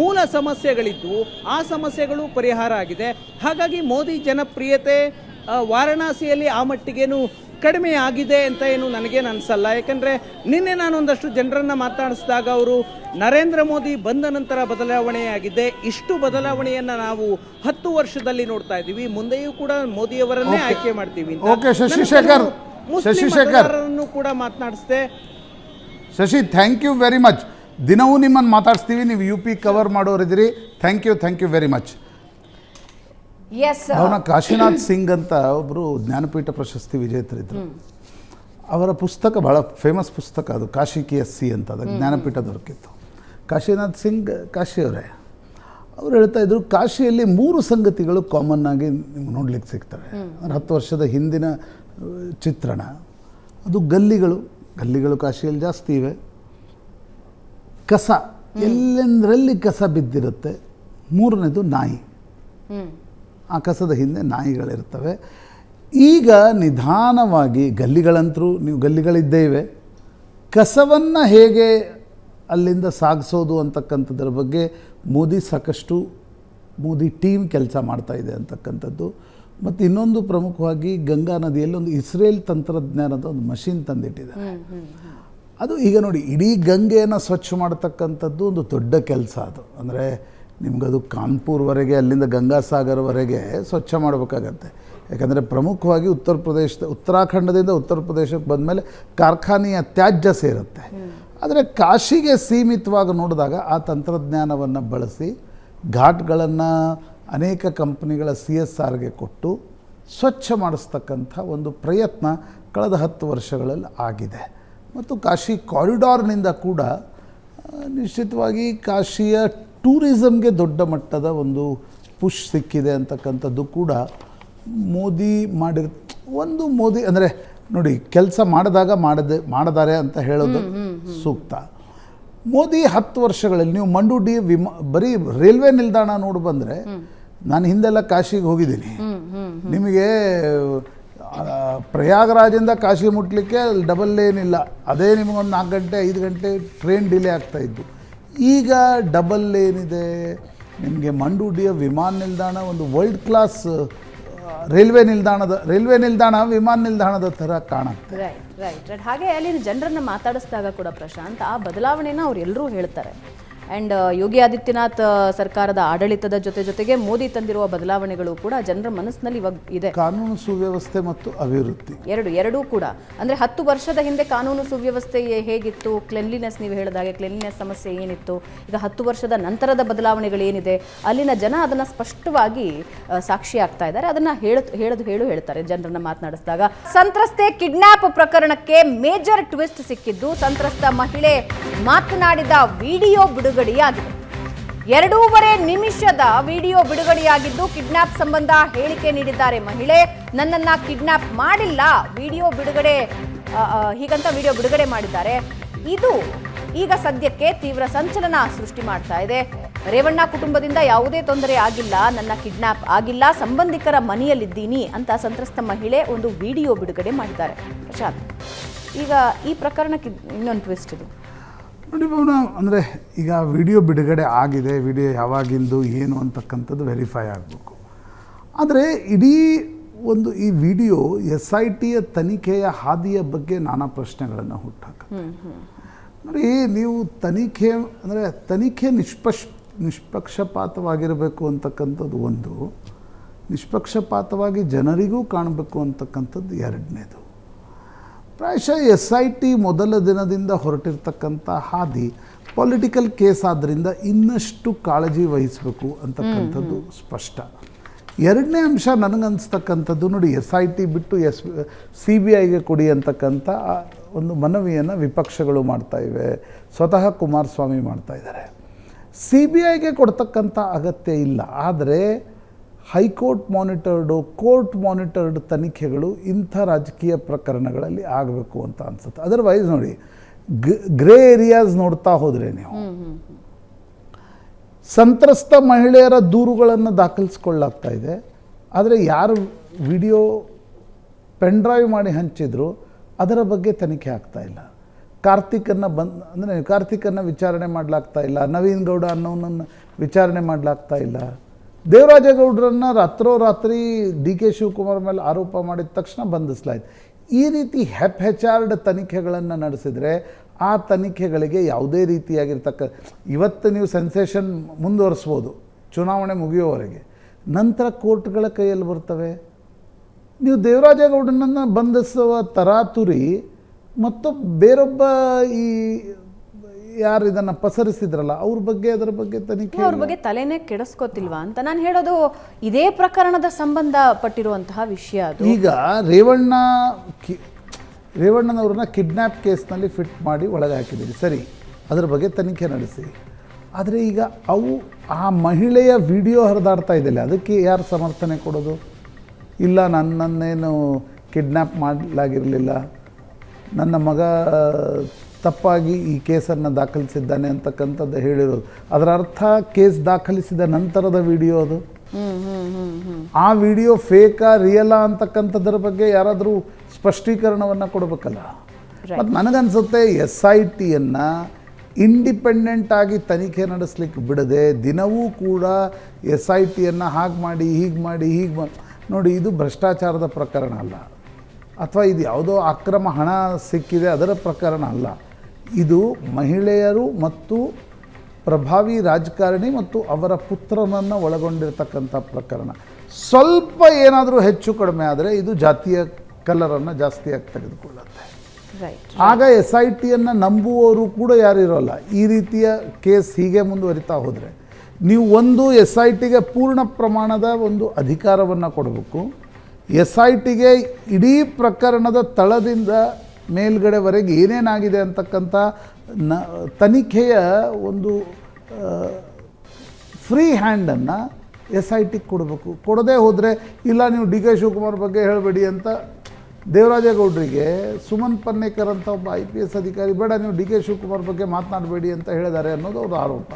ಮೂಲ ಸಮಸ್ಯೆಗಳಿದ್ದು ಆ ಸಮಸ್ಯೆಗಳು ಪರಿಹಾರ ಆಗಿದೆ. ಹಾಗಾಗಿ ಮೋದಿ ಜನಪ್ರಿಯತೆ ವಾರಣಾಸಿಯಲ್ಲಿ ಆ ಮಟ್ಟಿಗೇನು ಕಡಿಮೆ ಆಗಿದೆ ಅಂತ ಏನು ನನಗೇನು ಅನಿಸಲ್ಲ. ಯಾಕಂದರೆ ನಿನ್ನೆ ನಾನು ಒಂದಷ್ಟು ಜನರನ್ನು ಮಾತಾಡಿಸಿದಾಗ ಅವರು ನರೇಂದ್ರ ಮೋದಿ ಬಂದ ನಂತರ ಬದಲಾವಣೆಯಾಗಿದೆ. ಇಷ್ಟು ಬದಲಾವಣೆಯನ್ನು ನಾವು ಹತ್ತು ವರ್ಷದಲ್ಲಿ ನೋಡ್ತಾ ಇದ್ದೀವಿ. ಮುಂದೆಯೂ ಕೂಡ ಮೋದಿಯವರನ್ನೇ. ಆಯ್ಕೆ ಮಾಡ್ತೀವಿ ಶಶಿಶೇಖರ್ ಕೂಡ ಮಾತನಾಡಿಸಿದೆ. Shashi thank you very much ದಿನವೂ ನಿಮ್ಮನ್ನು ಮಾತಾಡಿಸ್ತೀವಿ ನೀವು U P cover ಮಾಡೋರಿದ್ದೀರಿ. Thank you thank you very much yes ಅವನ ಕಾಶಿನಾಥ್ ಸಿಂಗ್ ಅಂತ ಒಬ್ಬರು ಜ್ಞಾನಪೀಠ ಪ್ರಶಸ್ತಿ ವಿಜೇತರಿದ್ದರು ಅವರ ಪುಸ್ತಕ ಭಾಳ ಫೇಮಸ್ ಪುಸ್ತಕ ಅದು ಕಾಶಿ ಕೆ ಎಸ್ ಸಿ ಅಂತ ಅದು ಜ್ಞಾನಪೀಠ ದೊರಕಿತ್ತು ಕಾಶಿನಾಥ್ ಸಿಂಗ್ ಕಾಶಿಯವರೇ ಅವ್ರು ಹೇಳ್ತಾ ಇದ್ರು ಕಾಶಿಯಲ್ಲಿ ಮೂರು ಸಂಗತಿಗಳು ಕಾಮನ್ ಆಗಿ ನಿಮ್ಗೆ ನೋಡ್ಲಿಕ್ಕೆ ಸಿಗ್ತವೆ. ಅಂದ್ರೆ ಹತ್ತು ವರ್ಷದ ಹಿಂದಿನ ಚಿತ್ರಣ ಅದು ಗಲ್ಲಿಗಳು. ಗಲ್ಲಿಗಳು ಕಾಶಿಯಲ್ಲಿ ಜಾಸ್ತಿ ಇವೆ. ಕಸ. ಎಲ್ಲೆಂದರಲ್ಲಿ ಕಸ ಬಿದ್ದಿರುತ್ತೆ? ಮೂರನೇದು ನಾಯಿ. ಆ ಕಸದ ಹಿಂದೆ ನಾಯಿಗಳಿರ್ತವೆ. ಈಗ ನಿಧಾನವಾಗಿ ಗಲ್ಲಿಗಳಂತರೂ ನೀವು ಗಲ್ಲಿಗಳಿದ್ದೇ ಇವೆ ಕಸವನ್ನು ಹೇಗೆ ಅಲ್ಲಿಂದ ಸಾಗಿಸೋದು ಅಂತಕ್ಕಂಥದ್ರ ಬಗ್ಗೆ ಮೋದಿ ಸಾಕಷ್ಟು ಮೋದಿ ಟೀಮ್ ಕೆಲಸ ಮಾಡ್ತಾ ಇದೆ ಅಂತಕ್ಕಂಥದ್ದು. ಮತ್ತು ಇನ್ನೊಂದು ಪ್ರಮುಖವಾಗಿ ಗಂಗಾ ನದಿಯಲ್ಲಿ ಒಂದು ಇಸ್ರೇಲ್ ತಂತ್ರಜ್ಞಾನದ ಒಂದು ಮಷಿನ್ ತಂದಿಟ್ಟಿದ್ದಾರೆ. ಅದು ಈಗ ನೋಡಿ, ಇಡೀ ಗಂಗೆಯನ್ನು ಸ್ವಚ್ಛ ಮಾಡ್ತಕ್ಕಂಥದ್ದು ಒಂದು ದೊಡ್ಡ ಕೆಲಸ ಅದು. ಅಂದರೆ ನಿಮಗದು ಕಾನ್ಪುರ್ವರೆಗೆ ಅಲ್ಲಿಂದ ಗಂಗಾಸಾಗರ್ವರೆಗೆ ಸ್ವಚ್ಛ ಮಾಡಬೇಕಾಗತ್ತೆ. ಯಾಕಂದರೆ ಪ್ರಮುಖವಾಗಿ ಉತ್ತರ ಪ್ರದೇಶದ, ಉತ್ತರಾಖಂಡದಿಂದ ಉತ್ತರ ಪ್ರದೇಶಕ್ಕೆ ಬಂದಮೇಲೆ ಕಾರ್ಖಾನೆಯ ತ್ಯಾಜ್ಯ ಸೇರುತ್ತೆ. ಆದರೆ ಕಾಶಿಗೆ ಸೀಮಿತವಾಗಿ ನೋಡಿದಾಗ ಆ ತಂತ್ರಜ್ಞಾನವನ್ನು ಬಳಸಿ ಘಾಟ್ಗಳನ್ನು ಅನೇಕ ಕಂಪ್ನಿಗಳ ಸಿ ಎಸ್ ಆರ್ಗೆ ಕೊಟ್ಟು ಸ್ವಚ್ಛ ಮಾಡಿಸ್ತಕ್ಕಂಥ ಒಂದು ಪ್ರಯತ್ನ ಕಳೆದ ಹತ್ತು ವರ್ಷಗಳಲ್ಲಿ ಆಗಿದೆ. ಮತ್ತು ಕಾಶಿ ಕಾರಿಡಾರ್ನಿಂದ ಕೂಡ ನಿಶ್ಚಿತವಾಗಿ ಕಾಶಿಯ ಟೂರಿಸಮ್ಗೆ ದೊಡ್ಡ ಮಟ್ಟದ ಒಂದು ಪುಷ್ ಸಿಕ್ಕಿದೆ ಅಂತಕ್ಕಂಥದ್ದು ಕೂಡ ಮೋದಿ ಮಾಡಿರ್ ಒಂದು ಮೋದಿ ಅಂದರೆ ನೋಡಿ ಕೆಲಸ ಮಾಡಿದಾಗ ಮಾಡದೆ ಮಾಡಿದ್ದಾರೆ ಅಂತ ಹೇಳೋದು ಸೂಕ್ತ. ಮೋದಿ ಹತ್ತು ವರ್ಷಗಳಲ್ಲಿ ನೀವು ಮಂಡುಡಿ ವಿಮಾ ಬರೀ ರೈಲ್ವೆ ನಿಲ್ದಾಣ ನೋಡಿ ಬಂದರೆ ನಾನು ಹಿಂದೆಲ್ಲ ಕಾಶಿಗೆ ಹೋಗಿದ್ದೀನಿ. ನಿಮಗೆ ಪ್ರಯಾಗರಾಜಿಂದ ಕಾಶಿ ಮುಟ್ಲಿಕ್ಕೆ ಅಲ್ಲಿ ಡಬಲ್ ಏನಿಲ್ಲ ಅದೇ ನಿಮಗೊಂದು ನಾಲ್ಕು ಗಂಟೆ, ಐದು ಗಂಟೆ ಟ್ರೈನ್ ಡಿಲೇ ಆಗ್ತಾ ಇದ್ದು ಈಗ ಡಬಲ್ ಏನಿದೆ ನಿಮಗೆ ಮಂಡೂಡಿಯ ವಿಮಾನ ನಿಲ್ದಾಣ ಒಂದು ವರ್ಲ್ಡ್ ಕ್ಲಾಸ್ ರೈಲ್ವೆ ನಿಲ್ದಾಣದ, ರೈಲ್ವೆ ನಿಲ್ದಾಣ ವಿಮಾನ ನಿಲ್ದಾಣದ ಥರ ಕಾಣುತ್ತೆ. ರೈಟ್ ರೈಟ್ ರೈಟ್ ಹಾಗೆ ಅಲ್ಲಿನ ಜನರನ್ನು ಮಾತಾಡಿಸಿದಾಗ ಕೂಡ ಪ್ರಶಾಂತ್, ಆ ಬದಲಾವಣೆನ ಅವ್ರು ಹೇಳ್ತಾರೆ. ಆ್ಯಂಡ್ ಯೋಗಿ ಆದಿತ್ಯನಾಥ್ ಸರ್ಕಾರದ ಆಡಳಿತದ ಜೊತೆ ಜೊತೆಗೆ ಮೋದಿ ತಂದಿರುವ ಬದಲಾವಣೆಗಳು ಕೂಡ ಜನರ ಮನಸ್ಸಿನಲ್ಲಿ ಇವಾಗ ಇದೆ. ಕಾನೂನು ಸುವ್ಯವಸ್ಥೆ ಮತ್ತು ಅಭಿವೃದ್ಧಿ. ಎರಡು ಎರಡೂ ಕೂಡ. ಅಂದರೆ ಹತ್ತು ವರ್ಷದ ಹಿಂದೆ ಕಾನೂನು ಸುವ್ಯವಸ್ಥೆ ಹೇಗಿತ್ತು? ಕ್ಲೆನ್ಲಿನೆಸ್ ನೀವು ಹೇಳಿದಾಗೆ ಕ್ಲೆನ್ಲಿನೆಸ್ ಸಮಸ್ಯೆ ಏನಿತ್ತು? ಈಗ ಹತ್ತು ವರ್ಷದ ನಂತರದ ಬದಲಾವಣೆಗಳು ಏನಿದೆ? ಅಲ್ಲಿನ ಜನ ಅದನ್ನು ಸ್ಪಷ್ಟವಾಗಿ ಸಾಕ್ಷಿ ಆಗ್ತಾ ಇದ್ದಾರೆ. ಅದನ್ನು ಹೇಳು ಹೇಳದು ಹೇಳು ಹೇಳ್ತಾರೆ ಜನರನ್ನ ಮಾತನಾಡಿಸಿದಾಗ. ಸಂತ್ರಸ್ತೆ ಕಿಡ್ನಾಪ್ ಪ್ರಕರಣಕ್ಕೆ ಮೇಜರ್ ಟ್ವಿಸ್ಟ್ ಸಿಕ್ಕಿದ್ದು. ಸಂತ್ರಸ್ತ ಮಹಿಳೆ ಮಾತನಾಡಿದ ವಿಡಿಯೋ ಬಿಡುಗಡೆಯಾಗಿದೆ. ಎರಡೂವರೆ ನಿಮಿಷದ ವಿಡಿಯೋ ಬಿಡುಗಡೆಯಾಗಿದ್ದು ಕಿಡ್ನಾಪ್ ಸಂಬಂಧ ಹೇಳಿಕೆ ನೀಡಿದ್ದಾರೆ ಮಹಿಳೆ. ನನ್ನನ್ನ ಕಿಡ್ನಾಪ್ ಮಾಡಿಲ್ಲ, ವಿಡಿಯೋ ಬಿಡುಗಡೆ ಹೀಗಂತ ವಿಡಿಯೋ ಬಿಡುಗಡೆ ಮಾಡಿದ್ದಾರೆ. ಇದು ಈಗ ಸದ್ಯಕ್ಕೆ ತೀವ್ರ ಸಂಚಲನ ಸೃಷ್ಟಿ ಮಾಡ್ತಾ ಇದೆ. ರೇವಣ್ಣ ಕುಟುಂಬದಿಂದ ಯಾವುದೇ ತೊಂದರೆ ಆಗಿಲ್ಲ, ನನ್ನ ಕಿಡ್ನಾಪ್ ಆಗಿಲ್ಲ, ಸಂಬಂಧಿಕರ ಮನೆಯಲ್ಲಿದ್ದೀನಿ ಅಂತ ಸಂತ್ರಸ್ತ ಮಹಿಳೆ ಒಂದು ವಿಡಿಯೋ ಬಿಡುಗಡೆ ಮಾಡಿದ್ದಾರೆ. ಪ್ರಶಾಂತ್, ಈಗ ಈ ಪ್ರಕರಣಕ್ಕೆ ಇನ್ನೊಂದು ಟ್ವಿಸ್ಟ್ ಇದು. ನೋಡಿ ಭವನ ಅಂದರೆ ಈಗ ವಿಡಿಯೋ ಬಿಡುಗಡೆ ಆಗಿದೆ ವಿಡಿಯೋ ಯಾವಾಗಿಂದು ಏನು ಅಂತಕ್ಕಂಥದ್ದು ವೆರಿಫೈ ಆಗಬೇಕು. ಆದರೆ ಇಡೀ ಒಂದು ಈ ವಿಡಿಯೋ ಎಸ್ ಐ ಟಿಯ ತನಿಖೆಯ ಹಾದಿಯ ಬಗ್ಗೆ ನಾನಾ ಪ್ರಶ್ನೆಗಳನ್ನು ಹುಟ್ಟಾಕ ನೋಡಿ ನೀವು ತನಿಖೆ ಅಂದರೆ ತನಿಖೆ ನಿಷ್ಪಕ್ಷ ನಿಷ್ಪಕ್ಷಪಾತವಾಗಿರಬೇಕು ಅಂತಕ್ಕಂಥದ್ದು ಒಂದು ನಿಷ್ಪಕ್ಷಪಾತವಾಗಿ ಜನರಿಗೂ ಕಾಣಬೇಕು ಅಂತಕ್ಕಂಥದ್ದು ಎರಡನೇದು. ಪ್ರಾಯಶಃ ಎಸ್ ಐ ಟಿ ಮೊದಲ ದಿನದಿಂದ ಹೊರಟಿರ್ತಕ್ಕಂಥ ಹಾದಿ ಪೊಲಿಟಿಕಲ್ ಕೇಸ್ ಆದ್ದರಿಂದ ಇನ್ನಷ್ಟು ಕಾಳಜಿ ವಹಿಸಬೇಕು ಅಂತಕ್ಕಂಥದ್ದು ಸ್ಪಷ್ಟ. ಎರಡನೇ ಅಂಶ ನನಗನ್ನಿಸ್ತಕ್ಕಂಥದ್ದು ನೋಡಿ ಎಸ್ ಐ ಟಿ ಬಿಟ್ಟು ಎಸ್ ಸಿ ಬಿ ಐಗೆ ಕೊಡಿ ಅಂತಕ್ಕಂಥ ಒಂದು ಮನವಿಯನ್ನು ವಿಪಕ್ಷಗಳು ಮಾಡ್ತಾ ಇವೆ. ಸ್ವತಃ ಕುಮಾರಸ್ವಾಮಿ ಮಾಡ್ತಾ ಇದ್ದಾರೆ. ಸಿ ಬಿ ಐಗೆ ಕೊಡ್ತಕ್ಕಂಥ ಅಗತ್ಯ ಇಲ್ಲ. ಆದರೆ high court monitored court monitored ತನಿಖೆಗಳು ಇಂಥ ರಾಜಕೀಯ ಪ್ರಕರಣಗಳಲ್ಲಿ ಆಗಬೇಕು ಅಂತ ಅನ್ಸುತ್ತೆ. ಅದರ್ವೈಸ್ ನೋಡಿ ಗ್ರೇ ಏರಿಯಾಸ್ ನೋಡ್ತಾ ಹೋದರೆ ನೀವು. ಸಂತ್ರಸ್ತ ಮಹಿಳೆಯರ ದೂರುಗಳನ್ನು ದಾಖಲಿಸ್ಕೊಳ್ಳಾಗ್ತಾ ಇದೆ. ಆದರೆ ಯಾರು ವಿಡಿಯೋ ಪೆನ್ ಡ್ರೈವ್ ಮಾಡಿ ಹಂಚಿದ್ರು ಅದರ ಬಗ್ಗೆ ತನಿಖೆ ಆಗ್ತಾ ಇಲ್ಲ. ಕಾರ್ತಿಕನ್ನು ಬಂದ್ ಅಂದರೆ ಕಾರ್ತಿಕನ್ನು ವಿಚಾರಣೆ ಮಾಡಲಾಗ್ತಾ ಇಲ್ಲ ನವೀನ್ ಗೌಡ ಅನ್ನೋನನ್ನು ವಿಚಾರಣೆ ಮಾಡಲಾಗ್ತಾ ಇಲ್ಲ. ದೇವರಾಜೇಗೌಡರನ್ನು ರಾತ್ರೋರಾತ್ರಿ ಡಿ ಕೆ ಶಿವಕುಮಾರ್ ಮೇಲೆ ಆರೋಪ ಮಾಡಿದ ತಕ್ಷಣ ಬಂಧಿಸಲಾಯಿತು. ಈ ರೀತಿ ಹೆಪ್ ಹೆಚಾರ್ಡ್ ತನಿಖೆಗಳನ್ನು ನಡೆಸಿದರೆ ಆ ತನಿಖೆಗಳಿಗೆ ಯಾವುದೇ ರೀತಿಯಾಗಿರ್ತಕ್ಕ ಇವತ್ತು ನೀವು ಸೆನ್ಸೇಷನ್ ಮುಂದುವರಿಸ್ಬೋದು, ಚುನಾವಣೆ ಮುಗಿಯೋವರೆಗೆ ನಂತರ ಕೋರ್ಟ್ಗಳ ಕೈಯಲ್ಲಿ ಬರ್ತವೆ. ನೀವು ದೇವರಾಜೇಗೌಡನನ್ನು ಬಂಧಿಸುವ ತರಾತುರಿ ಮತ್ತು ಬೇರೊಬ್ಬ ಈ ಯಾರು ಇದನ್ನ ಪಸರಿಸಿದ್ರಲ್ಲ ಅವ್ರ ಬಗ್ಗೆ ಅದರ ಬಗ್ಗೆ ತನಿಖೆ ಅವ್ರ ಬಗ್ಗೆ ತಲೆನೇ ಕೆಡಿಸ್ಕೋತಿಲ್ವಾ ಅಂತ ನಾನು ಹೇಳೋದು ಇದೇ ಪ್ರಕರಣದ ಸಂಬಂಧ ಪಟ್ಟಿರುವಂತಹ ವಿಷಯ ಅದು. ಈಗ ರೇವಣ್ಣ ಕಿ ರೇವಣ್ಣನವ್ರನ್ನ ಕಿಡ್ನ್ಯಾಪ್ ಕೇಸ್ನಲ್ಲಿ ಫಿಟ್ ಮಾಡಿ ಒಳಗೆ ಹಾಕಿದ್ದೀರಿ. ಸರಿ ಅದರ ಬಗ್ಗೆ ತನಿಖೆ ನಡೆಸಿ. ಆದರೆ ಈಗ ಅವು ಆ ಮಹಿಳೆಯ ವಿಡಿಯೋ ಹರಿದಾಡ್ತಾ ಇದೆಯಲ್ಲ ಅದಕ್ಕೆ ಯಾರು ಸಮರ್ಥನೆ ಕೊಡೋದು? ಇಲ್ಲ ನನ್ನನ್ನೇನು ಕಿಡ್ನ್ಯಾಪ್ ಮಾಡಲಾಗಿರಲಿಲ್ಲ. ನನ್ನ ಮಗ ತಪ್ಪಾಗಿ ಈ ಕೇಸನ್ನು ದಾಖಲಿಸಿದ್ದಾನೆ ಅಂತಕ್ಕಂಥದ್ದು ಹೇಳಿರೋದು. ಅದರ ಅರ್ಥ ಕೇಸ್ ದಾಖಲಿಸಿದ ನಂತರದ ವಿಡಿಯೋ ಅದು. ಆ ವಿಡಿಯೋ ಫೇಕಾ ರಿಯಲಾ ಅಂತಕ್ಕಂಥದ್ರ ಬಗ್ಗೆ ಯಾರಾದರೂ ಸ್ಪಷ್ಟೀಕರಣವನ್ನು ಕೊಡಬೇಕಲ್ಲ. ಮತ್ತು ನನಗನ್ಸುತ್ತೆ ಎಸ್ ಐ ಟಿಯನ್ನು ಇಂಡಿಪೆಂಡೆಂಟ್ ಆಗಿ ತನಿಖೆ ನಡೆಸಲಿಕ್ಕೆ ಬಿಡದೆ ದಿನವೂ ಕೂಡ ಎಸ್ ಐ ಟಿಯನ್ನು ಹಾಗೆ ಮಾಡಿ ಹೀಗೆ ಮಾಡಿ ಹೀಗೆ ಮಾಡಿ ನೋಡಿ ಇದು ಭ್ರಷ್ಟಾಚಾರದ ಪ್ರಕರಣ ಅಲ್ಲ. ಅಥವಾ ಇದು ಯಾವುದೋ ಅಕ್ರಮ ಹಣ ಸಿಕ್ಕಿದೆ ಅದರ ಪ್ರಕರಣ ಅಲ್ಲ. ಇದು ಮಹಿಳೆಯರು ಮತ್ತು ಪ್ರಭಾವಿ ರಾಜಕಾರಣಿ ಮತ್ತು ಅವರ ಪುತ್ರನನ್ನು ಒಳಗೊಂಡಿರ್ತಕ್ಕಂಥ ಪ್ರಕರಣ. ಸ್ವಲ್ಪ ಏನಾದರೂ ಹೆಚ್ಚು ಕಡಿಮೆ ಆದರೆ ಇದು ಜಾತಿಯ ಕಲರನ್ನು ಜಾಸ್ತಿಯಾಗಿ ತೆಗೆದುಕೊಳ್ಳುತ್ತೆ. ಆಗ ಎಸ್ ಐ ಟಿಯನ್ನು ನಂಬುವವರು ಕೂಡ ಯಾರಿರೋಲ್ಲ ಈ ರೀತಿಯ ಕೇಸ್ ಹೀಗೆ ಮುಂದುವರಿತಾ ಹೋದರೆ ನೀವು ಒಂದು ಎಸ್ ಐ ಟಿಗೆ ಪೂರ್ಣ ಪ್ರಮಾಣದ ಒಂದು ಅಧಿಕಾರವನ್ನು ಕೊಡಬೇಕು. ಎಸ್ ಐ ಟಿಗೆ ಇಡೀ ಪ್ರಕರಣದ ತಳದಿಂದ ಮೇಲ್ಗಡೆವರೆಗೆ ಏನೇನಾಗಿದೆ ಅಂತಕ್ಕಂಥ ನ, ತನಿಖೆಯ ಒಂದು ಫ್ರೀ ಹ್ಯಾಂಡನ್ನು ಎಸ್ ಐ ಟಿಗೆ ಕೊಡಬೇಕು. ಕೊಡದೇ ಹೋದರೆ, ಇಲ್ಲ ನೀವು ಡಿ ಕೆ ಶಿವಕುಮಾರ್ ಬಗ್ಗೆ ಹೇಳಬೇಡಿ ಅಂತ ದೇವರಾಜೇಗೌಡರಿಗೆ ಸುಮನ್ ಪನ್ನೇಕರ್ ಅಂತ ಒಬ್ಬ ಐ ಪಿ ಎಸ್ ಅಧಿಕಾರಿ, ಬೇಡ ನೀವು ಡಿ ಕೆ ಶಿವಕುಮಾರ್ ಬಗ್ಗೆ ಮಾತನಾಡಬೇಡಿ ಅಂತ ಹೇಳಿದ್ದಾರೆ ಅನ್ನೋದು ಅವ್ರ ಆರೋಪ.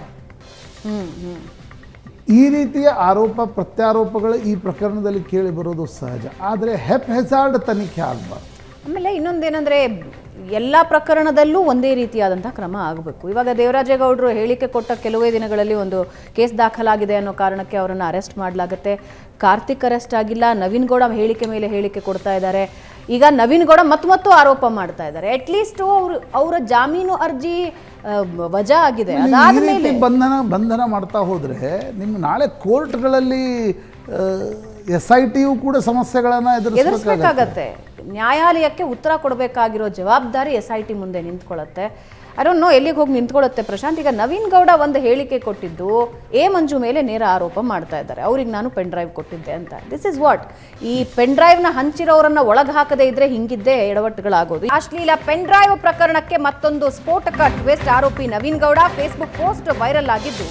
ಈ ರೀತಿಯ ಆರೋಪ, ಪ್ರತ್ಯಾರೋಪಗಳು ಈ ಪ್ರಕರಣದಲ್ಲಿ ಕೇಳಿ ಬರೋದು ಸಹಜ. ಆದರೆ ಹೆಪ್ ಹೆಸಾರ್ಡ್ ತನಿಖೆ ಆಗಬಾರ್ದು. ಆಮೇಲೆ ಇನ್ನೊಂದೇನೆಂದರೆ ಎಲ್ಲ ಪ್ರಕರಣದಲ್ಲೂ ಒಂದೇ ರೀತಿಯಾದಂಥ ಕ್ರಮ ಆಗಬೇಕು. ಇವಾಗ ದೇವರಾಜೇಗೌಡರು ಹೇಳಿಕೆ ಕೊಟ್ಟ ಕೆಲವೇ ದಿನಗಳಲ್ಲಿ ಒಂದು ಕೇಸ್ ದಾಖಲಾಗಿದೆ ಅನ್ನೋ ಕಾರಣಕ್ಕೆ ಅವರನ್ನು ಅರೆಸ್ಟ್ ಮಾಡಲಾಗುತ್ತೆ. ಕಾರ್ತಿಕ್ ಅರೆಸ್ಟ್ ಆಗಿಲ್ಲ ನವೀನ್ ಗೌಡ ಹೇಳಿಕೆ ಮೇಲೆ ಹೇಳಿಕೆ ಕೊಡ್ತಾ ಇದ್ದಾರೆ. ಈಗ ನವೀನ್ ಗೌಡ ಮತ್ ಮತ್ತು ಆರೋಪ ಮಾಡ್ತಾ ಇದ್ದಾರೆ. ಅಟ್ಲೀಸ್ಟ್ ಅವರು ಅವರ ಜಾಮೀನು ಅರ್ಜಿ ವಜಾ ಆಗಿದೆ. ಅದಾದ ಬಂಧನ ಬಂಧನ ಮಾಡ್ತಾ ಹೋದರೆ ನಿಮ್ಮ ನಾಳೆ ಕೋರ್ಟ್ಗಳಲ್ಲಿ ಎಸ್ ಐ ಟಿಯು ಕೂಡ ಸಮಸ್ಯೆಗಳನ್ನು ಎದುರಿಸಬೇಕಾಗತ್ತೆ. ನ್ಯಾಯಾಲಯಕ್ಕೆ ಉತ್ತರ ಕೊಡಬೇಕಾಗಿರೋ ಜವಾಬ್ದಾರಿ ಎಸ್ ಐ ಟಿ ಮುಂದೆ ನಿಂತ್ಕೊಳ್ಳುತ್ತೆ ನೋ ಎಲ್ಲಿಗೆ ಹೋಗಿ ನಿಂತ್ಕೊಳ್ಳುತ್ತೆ ಪ್ರಶಾಂತ್. ಈಗ ನವೀನ್ ಗೌಡ ಒಂದು ಹೇಳಿಕೆ ಕೊಟ್ಟಿದ್ದು, ಎ ಮಂಜು ಮೇಲೆ ನೇರ ಆರೋಪ ಮಾಡ್ತಾ ಇದ್ದಾರೆ. ಅವ್ರಿಗೆ ನಾನು ಪೆನ್ ಡ್ರೈವ್ ಕೊಟ್ಟಿದ್ದೆ ಅಂತ. ದಿಸ್ ಇಸ್ ವಾಟ್ ಈ ಪೆನ್ ಡ್ರೈವ್ನ ಹಂಚಿರೋರನ್ನ ಒಳಗೆ ಹಾಕದೇ ಇದ್ರೆ ಹಿಂಗಿದ್ದೇ ಎಡವಟ್ಟುಗಳಾಗೋದು. ಅಶ್ಲೀಲ ಪೆನ್ ಡ್ರೈವ್ ಪ್ರಕರಣಕ್ಕೆ ಮತ್ತೊಂದು ಸ್ಫೋಟಕ ಟ್ವಿಸ್ಟ್ ಆರೋಪಿ Naveen Gowda Facebook post viral ಆಗಿದ್ದು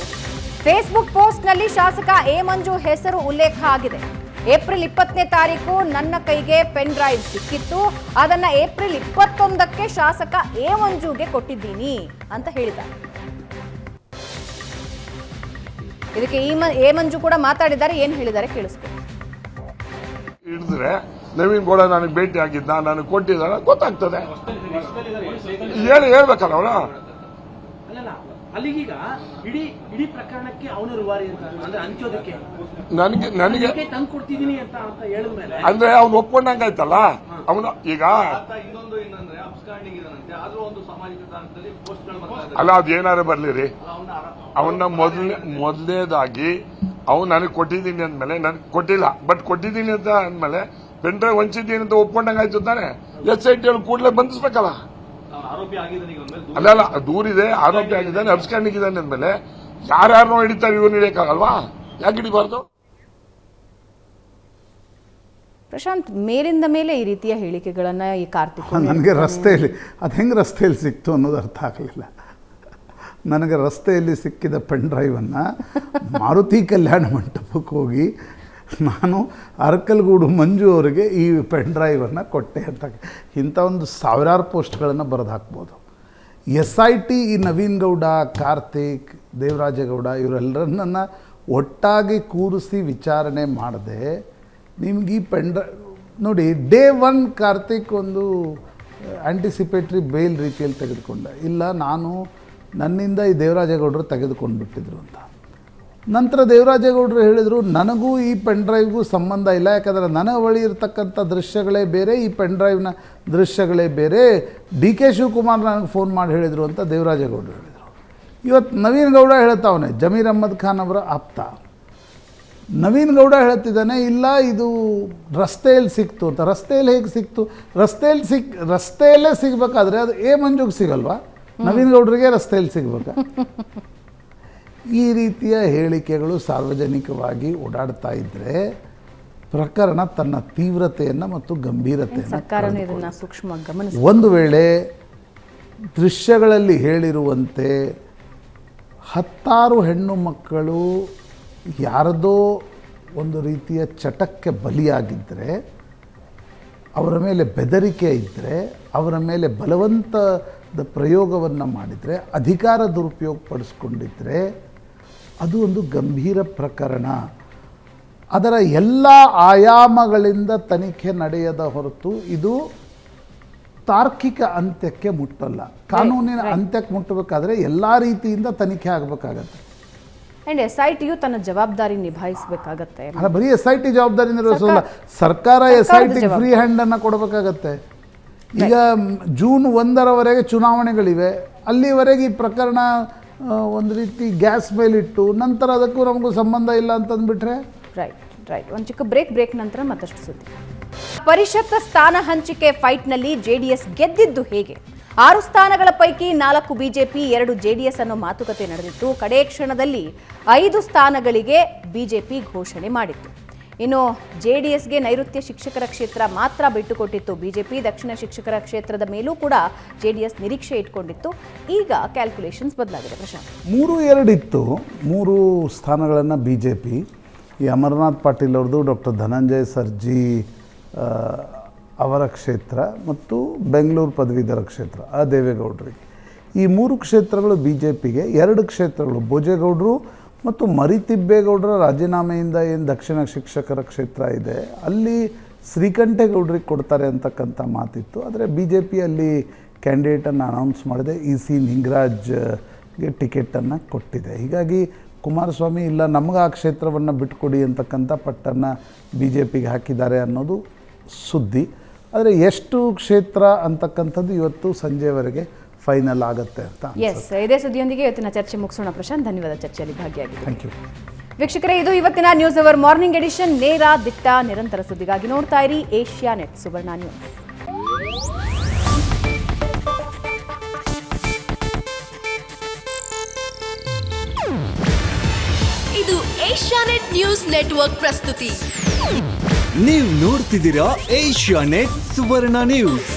ಫೇಸ್ಬುಕ್ ಪೋಸ್ಟ್ನಲ್ಲಿ ಶಾಸಕ ಎ ಮಂಜು ಹೆಸರು ಉಲ್ಲೇಖ ಆಗಿದೆ. ಏಪ್ರಿಲ್ ಇಪ್ಪತ್ತನೇ ತಾರೀಕು ನನ್ನ ಕೈಗೆ ಪೆನ್ ಡ್ರೈವ್ ಸಿಕ್ಕಿತ್ತು. ಅದನ್ನ ಏಪ್ರಿಲ್ ಇಪ್ಪತ್ತೊಂದಕ್ಕೆ ಶಾಸಕ ಎ ಮಂಜುಗೆ ಕೊಟ್ಟಿದ್ದೀನಿ ಅಂತ ಹೇಳಿದ ಇದಕ್ಕೆ ಈ ಮ- ಎ ಮಂಜು ಕೂಡ ಮಾತಾಡಿದ್ದಾರೆ ಏನ್ ಹೇಳಿದ್ದಾರೆ ಕೇಳಿಸ್ಕೊ ಹಿಡಿದ್ರೆ ನವೀನ್ ಗೌಡ ನನಗೆ ಭೇಟಿ ಆಗಿದ್ದ ನನಗೆ ಕೊಟ್ಟಿದ್ದಾಳ ಗೊತ್ತಾಗ್ತದೆ. ಹೇಳಿ ಹೇಳ್ಬೇಕಲ್ಲ ಅವಳ ಅಲ್ಲಲ್ಲ ಅಲ್ಲಿಗೀಗ ಇಡೀ ಇಡೀ ಪ್ರಕರಣಕ್ಕೆ ಅವನ ರುವಾರಿ ಅಂತ ಅಂದ್ರೆ ಹಂಚೋದಕ್ಕೆ ನನಗೆ ನನಗೆ ತಂದು ಕೊಡ್ತಿದೀನಿ ಅಂತ ಅಂತ ಹೇಳಿದ್ಮೇಲೆ ಅಂದ್ರೆ ಅವ್ನು ಒಪ್ಕೊಂಡಂಗಾಯ್ತಲ್ಲ? ಅವನು ಈಗ ಇನ್ನೊಂದು ಏನಂದ್ರೆ ಅಬ್ಸ್ಕಾಂಡಿಂಗ್ ಇದಾನಂತೆ. ಆದ್ರೂ ಒಂದು ಸಾಮಾಜಿಕ ತಾಣದಲ್ಲಿ ಪೋಸ್ಟ್ಗಳು ಬರ್ತಾ ಅಲ್ಲ ಅದು ಏನಾರು ಬರ್ಲಿ ರೀ ಅವನ್ನ ಮೊದಲನೇ ಮೊದಲನೇದಾಗಿ ಅವ್ನು ನನಗೆ ಕೊಟ್ಟಿದ್ದೀನಿ ಅಂದ್ಮೇಲೆ ನನಗೆ ಕೊಟ್ಟಿಲ್ಲ. ಬಟ್ ಕೊಟ್ಟಿದ್ದೀನಿ ಅಂತ ಅಂದ್ಮೇಲೆ ಪೆಂಡ್ರೆ ವಂಚಿದ್ದೀನಿ ಹಂಚಿದ್ದೀನಿ ಅಂತ ಒಪ್ಕೊಂಡಂಗಾಯ್ತು ತಾನೆ? ಎಸ್ ಐ ಟಿ ಅವ್ರು ಕೂಡಲೇ ಬಂಧಿಸ್ಬೇಕಲ್ಲ? ಅಲ್ಲ ಅಲ್ಲ ದೂರಿದೆ ಆರೋಪಿ ಆಗಿದ್ದಾನೆ ಅಬ್ಸ್ಕಾಂಡಿಂಗ್ ಇದ್ದಾನೆ ಅಂದ್ಮೇಲೆ ಯಾರ್ಯಾರನ್ನೋ ಹಿಡಿತಾರೆ ಇವನು ಹಿಡಿಯಕ್ಕಾಗಲ್ವಾ? ಯಾಕೆ ಹಿಡಿಬಾರ್ದು? ಪ್ರಶಾಂತ್ ಮೇಲಿಂದ ಮೇಲೆ ಈ ರೀತಿಯ ಹೇಳಿಕೆಗಳನ್ನ ಈ ಕಾರ್ತಿಕ್ ನನಗೆ ರಸ್ತೆಯಲ್ಲಿ ಅದು ಹೆಂಗೆ ರಸ್ತೆಯಲ್ಲಿ ಸಿಕ್ತು ಅನ್ನೋದು ಅರ್ಥ ಆಗಲಿಲ್ಲ. ನನಗೆ ರಸ್ತೆಯಲ್ಲಿ ಸಿಕ್ಕಿದ ಪೆನ್ ಡ್ರೈವನ್ನು ಮಾರುತಿ ಕಲ್ಯಾಣ ಮಂಟಪಕ್ಕೆ ಹೋಗಿ ನಾನು ಅರಕಲ್ಗೂಡು ಮಂಜು ಅವರಿಗೆ ಈ ಪೆನ್ ಡ್ರೈವನ್ನು ಕೊಟ್ಟೆ ಅಂತ. ಇಂಥ ಒಂದು ಸಾವಿರಾರು ಪೋಸ್ಟ್ಗಳನ್ನು ಬರೆದು ಹಾಕ್ಬೋದು. ಎಸ್ ಐ ಟಿ, ಈ ನವೀನ್ ಗೌಡ, ಕಾರ್ತಿಕ್ ದೇವರಾಜೇಗೌಡ ಇವರೆಲ್ಲರನ್ನ ಒಟ್ಟಾಗಿ ಕೂರಿಸಿ ವಿಚಾರಣೆ ಮಾಡದೆ ನಿಮ್ಗೆ ಈ ಪೆನ್ ನೋಡಿ ಡೇ ಒನ್ ಕಾರ್ತಿಕ್ ಒಂದು ಆ್ಯಂಟಿಸಿಪೇಟ್ರಿ ಬೇಲ್ ರೀತಿಯಲ್ಲಿ ತೆಗೆದುಕೊಂಡ. ಇಲ್ಲ, ನಾನು ನನ್ನಿಂದ ಈ ದೇವರಾಜೇಗೌಡರು ತೆಗೆದುಕೊಂಡು ಬಿಟ್ಟಿದ್ರು ಅಂತ. ನಂತರ ದೇವರಾಜೇಗೌಡರು ಹೇಳಿದರು ನನಗೂ ಈ ಪೆನ್ ಡ್ರೈವ್ಗೂ ಸಂಬಂಧ ಇಲ್ಲ ಯಾಕಂದರೆ ನನಗೆ ಬಳಿ ಇರತಕ್ಕಂಥ ದೃಶ್ಯಗಳೇ ಬೇರೆ ಈ ಪೆನ್ ಡ್ರೈವ್ನ ದೃಶ್ಯಗಳೇ ಬೇರೆ. ಡಿ ಕೆ ಶಿವಕುಮಾರ್ ನನಗೆ ಫೋನ್ ಮಾಡಿ ಹೇಳಿದರು ಅಂತ ದೇವರಾಜೇಗೌಡರು ಹೇಳಿದರು. ಇವತ್ತು ನವೀನ್ ಗೌಡ ಹೇಳ್ತಾವನೆ ಜಮೀರ್ ಅಹ್ಮದ್ ಖಾನ್ ಅವರ ಆಪ್ತ. ನವೀನ್ ಗೌಡ ಹೇಳ್ತಿದ್ದಾನೆ ಇಲ್ಲ ಇದು ರಸ್ತೆಯಲ್ಲಿ ಸಿಕ್ತು ಅಂತ. ರಸ್ತೆಯಲ್ಲಿ ಹೇಗೆ ಸಿಕ್ತು? ರಸ್ತೆಯಲ್ಲಿ ಸಿಕ್ ರಸ್ತೆಯಲ್ಲೇ ಸಿಗಬೇಕಾದ್ರೆ ಅದು ಎ ಮಂಜುಗೆ ಸಿಗಲ್ವಾ? ನವೀನ್ ಗೌಡರಿಗೆ ರಸ್ತೆಯಲ್ಲಿ ಸಿಗ್ಬೇಕಾ? ಈ ರೀತಿಯ ಹೇಳಿಕೆಗಳು ಸಾರ್ವಜನಿಕವಾಗಿ ಓಡಾಡ್ತಾ ಇದ್ದರೆ ಪ್ರಕರಣ ತನ್ನ ತೀವ್ರತೆಯನ್ನು ಮತ್ತು ಗಂಭೀರತೆಯನ್ನು ಒಂದು ವೇಳೆ ದೃಶ್ಯಗಳಲ್ಲಿ ಹೇಳಿರುವಂತೆ ಹತ್ತಾರು ಹೆಣ್ಣು ಮಕ್ಕಳು ಯಾರದೋ ಒಂದು ರೀತಿಯ ಚಟಕ್ಕೆ ಬಲಿಯಾಗಿದ್ದರೆ ಅವರ ಮೇಲೆ ಬೆದರಿಕೆ ಇದ್ದರೆ ಅವರ ಮೇಲೆ ಬಲವಂತದ ಪ್ರಯೋಗವನ್ನು ಮಾಡಿದರೆ ಅಧಿಕಾರ ದುರುಪಯೋಗ ಪಡಿಸ್ಕೊಂಡಿದ್ದರೆ ಅದು ಒಂದು ಗಂಭೀರ ಪ್ರಕರಣ. ಅದರ ಎಲ್ಲ ಆಯಾಮಗಳಿಂದ ತನಿಖೆ ನಡೆಯದ ಹೊರತು ಇದು ತಾರ್ಕಿಕ ಅಂತ್ಯಕ್ಕೆ ಮುಟ್ಟಲ್ಲ. ಕಾನೂನಿನ ಅಂತ್ಯಕ್ಕೆ ಮುಟ್ಟಬೇಕಾದ್ರೆ ಎಲ್ಲ ರೀತಿಯಿಂದ ತನಿಖೆ ಆಗಬೇಕಾಗತ್ತೆ. ಅಂಡ್ ಎಸ್ ಐ ಟಿಯು ತನ್ನ ಜವಾಬ್ದಾರಿ ನಿಭಾಯಿಸಬೇಕಾಗತ್ತೆ ಅಲ್ಲ. ಬರೀ ಎಸ್ ಐ ಟಿ ಜವಾಬ್ದಾರಿ ನಿರ್ವಹಿಸೋಲ್ಲ. ಸರ್ಕಾರ ಎಸ್ ಐ ಟಿ ಫ್ರೀ ಹ್ಯಾಂಡನ್ನು ಕೊಡಬೇಕಾಗತ್ತೆ. ಈಗ ಜೂನ್ ಒಂದರವರೆಗೆ ಚುನಾವಣೆಗಳಿವೆ. ಅಲ್ಲಿವರೆಗೆ ಈ ಪ್ರಕರಣ ಒಂದು ರೀತಿ ಗ್ಯಾಸ್ ಮೇಲಿಟ್ಟು ನಂತರ ಅದಕ್ಕೂ ನಮಗೂ ಸಂಬಂಧ ಇಲ್ಲ ಅಂತಂದ್ಬಿಟ್ರೆ? ರೈಟ್ ರೈಟ್ ಒಂದು ಚಿಕ್ಕ ಬ್ರೇಕ್ ಬ್ರೇಕ್ ನಂತರ ಮತ್ತಷ್ಟು ಸುದ್ದಿ. ಪರಿಷತ್ ಸ್ಥಾನ ಹಂಚಿಕೆ ಫೈಟ್ನಲ್ಲಿ ಜೆಡಿಎಸ್ ಗೆದ್ದಿದ್ದು ಹೇಗೆ? ಆರು ಸ್ಥಾನಗಳ ಪೈಕಿ ನಾಲ್ಕು ಬಿಜೆಪಿ, ಎರಡು ಜೆಡಿಎಸ್ ಅನ್ನೋ ಮಾತುಕತೆ ನಡೆದಿತ್ತು. ಕಡೇ ಕ್ಷಣದಲ್ಲಿ ಐದು ಸ್ಥಾನಗಳಿಗೆ ಬಿಜೆಪಿ ಘೋಷಣೆ ಮಾಡಿತ್ತು. ಇನ್ನು ಜೆ ಡಿ ಎಸ್ಗೆ ನೈಋತ್ಯ ಶಿಕ್ಷಕರ ಕ್ಷೇತ್ರ ಮಾತ್ರ ಬಿಟ್ಟುಕೊಟ್ಟಿತ್ತು. ಬಿಜೆಪಿ ದಕ್ಷಿಣ ಶಿಕ್ಷಕರ ಕ್ಷೇತ್ರದ ಮೇಲೂ ಕೂಡ ಜೆ ಡಿ ಎಸ್ ನಿರೀಕ್ಷೆ ಇಟ್ಕೊಂಡಿತ್ತು. ಈಗ ಕ್ಯಾಲ್ಕುಲೇಷನ್ಸ್ ಬದಲಾಗಿದೆ. ಪ್ರಶಾಂತ್. ಮೂರು ಎರಡಿತ್ತು ಮೂರು ಸ್ಥಾನಗಳನ್ನು ಬಿ ಜೆ ಪಿ ಈ ಅಮರನಾಥ್ ಪಾಟೀಲ್ ಅವ್ರದ್ದು, ಡಾಕ್ಟರ್ ಧನಂಜಯ ಸರ್ಜಿ ಅವರ ಕ್ಷೇತ್ರ ಮತ್ತು ಬೆಂಗಳೂರು ಪದವೀಧರ ಕ್ಷೇತ್ರ, ಆ ದೇವೇಗೌಡರಿಗೆ. ಈ ಮೂರು ಕ್ಷೇತ್ರಗಳು ಬಿ ಜೆ ಪಿಗೆ ಎರಡು ಕ್ಷೇತ್ರಗಳು ಭೋಜೇಗೌಡರು ಮತ್ತು ಮರಿತಿಬ್ಬೇಗೌಡರ ರಾಜೀನಾಮೆಯಿಂದ ಏನು ದಕ್ಷಿಣ ಶಿಕ್ಷಕರ ಕ್ಷೇತ್ರ ಇದೆ, ಅಲ್ಲಿ ಶ್ರೀಕಂಠೇಗೌಡರಿಗೆ ಕೊಡ್ತಾರೆ ಅಂತಕ್ಕಂಥ ಮಾತಿತ್ತು. ಆದರೆ ಬಿ ಜೆ ಪಿ ಅಲ್ಲಿ ಕ್ಯಾಂಡಿಡೇಟನ್ನು ಅನೌನ್ಸ್ ಮಾಡಿದೆ ಇ ಸಿ ಲಿಂಗರಾಜ್ಗೆ ಟಿಕೆಟನ್ನು ಕೊಟ್ಟಿದೆ. ಹೀಗಾಗಿ ಕುಮಾರಸ್ವಾಮಿ, ಇಲ್ಲ, ನಮಗೆ ಆ ಕ್ಷೇತ್ರವನ್ನು ಬಿಟ್ಕೊಡಿ ಅಂತಕ್ಕಂಥ ಪಟ್ಟನ್ನು ಬಿ ಜೆ ಪಿಗೆ ಹಾಕಿದ್ದಾರೆ ಅನ್ನೋದು ಸುದ್ದಿ. ಆದರೆ ಎಷ್ಟು ಕ್ಷೇತ್ರ ಅಂತಕ್ಕಂಥದ್ದು ಇವತ್ತು ಸಂಜೆವರೆಗೆ ಫೈನಲ್ ಆಗುತ್ತೆ ಅಂತ ಎಸ್ ಇದೇ ಸುದ್ದಿಯೊಂದಿಗೆ ಇವತ್ತಿನ ಚರ್ಚೆ ಮುಗಿಸೋಣ ಪ್ರಶಾಂತ್. ಧನ್ಯವಾದ ಚರ್ಚೆಯಲ್ಲಿ ಭಾಗಿಯಾಗಿದೆ ಥ್ಯಾಂಕ್ ಯು ವೀಕ್ಷಕರೇ ಇದು ಇವತ್ತಿನ ನ್ಯೂಸ್ ಅವರ್ ಮಾರ್ನಿಂಗ್ ಎಡಿಷನ್ ನೇರ ದಿಟ್ಟ ನಿರಂತರ ಸುದ್ದಿಗಾಗಿ ನೋಡ್ತಾ ಇರಿ ಏಷ್ಯಾ ನೆಟ್ ಸುವರ್ಣ ನ್ಯೂಸ್. ಇದು ಏಷ್ಯಾನೆಟ್ ನ್ಯೂಸ್ ನೆಟ್ವರ್ಕ್ ಪ್ರಸ್ತುತಿ. ನೀವು ನೋಡ್ತಿದ್ದೀರಾ ಏಷ್ಯಾ ನೆಟ್ ಸುವರ್ಣ ನ್ಯೂಸ್.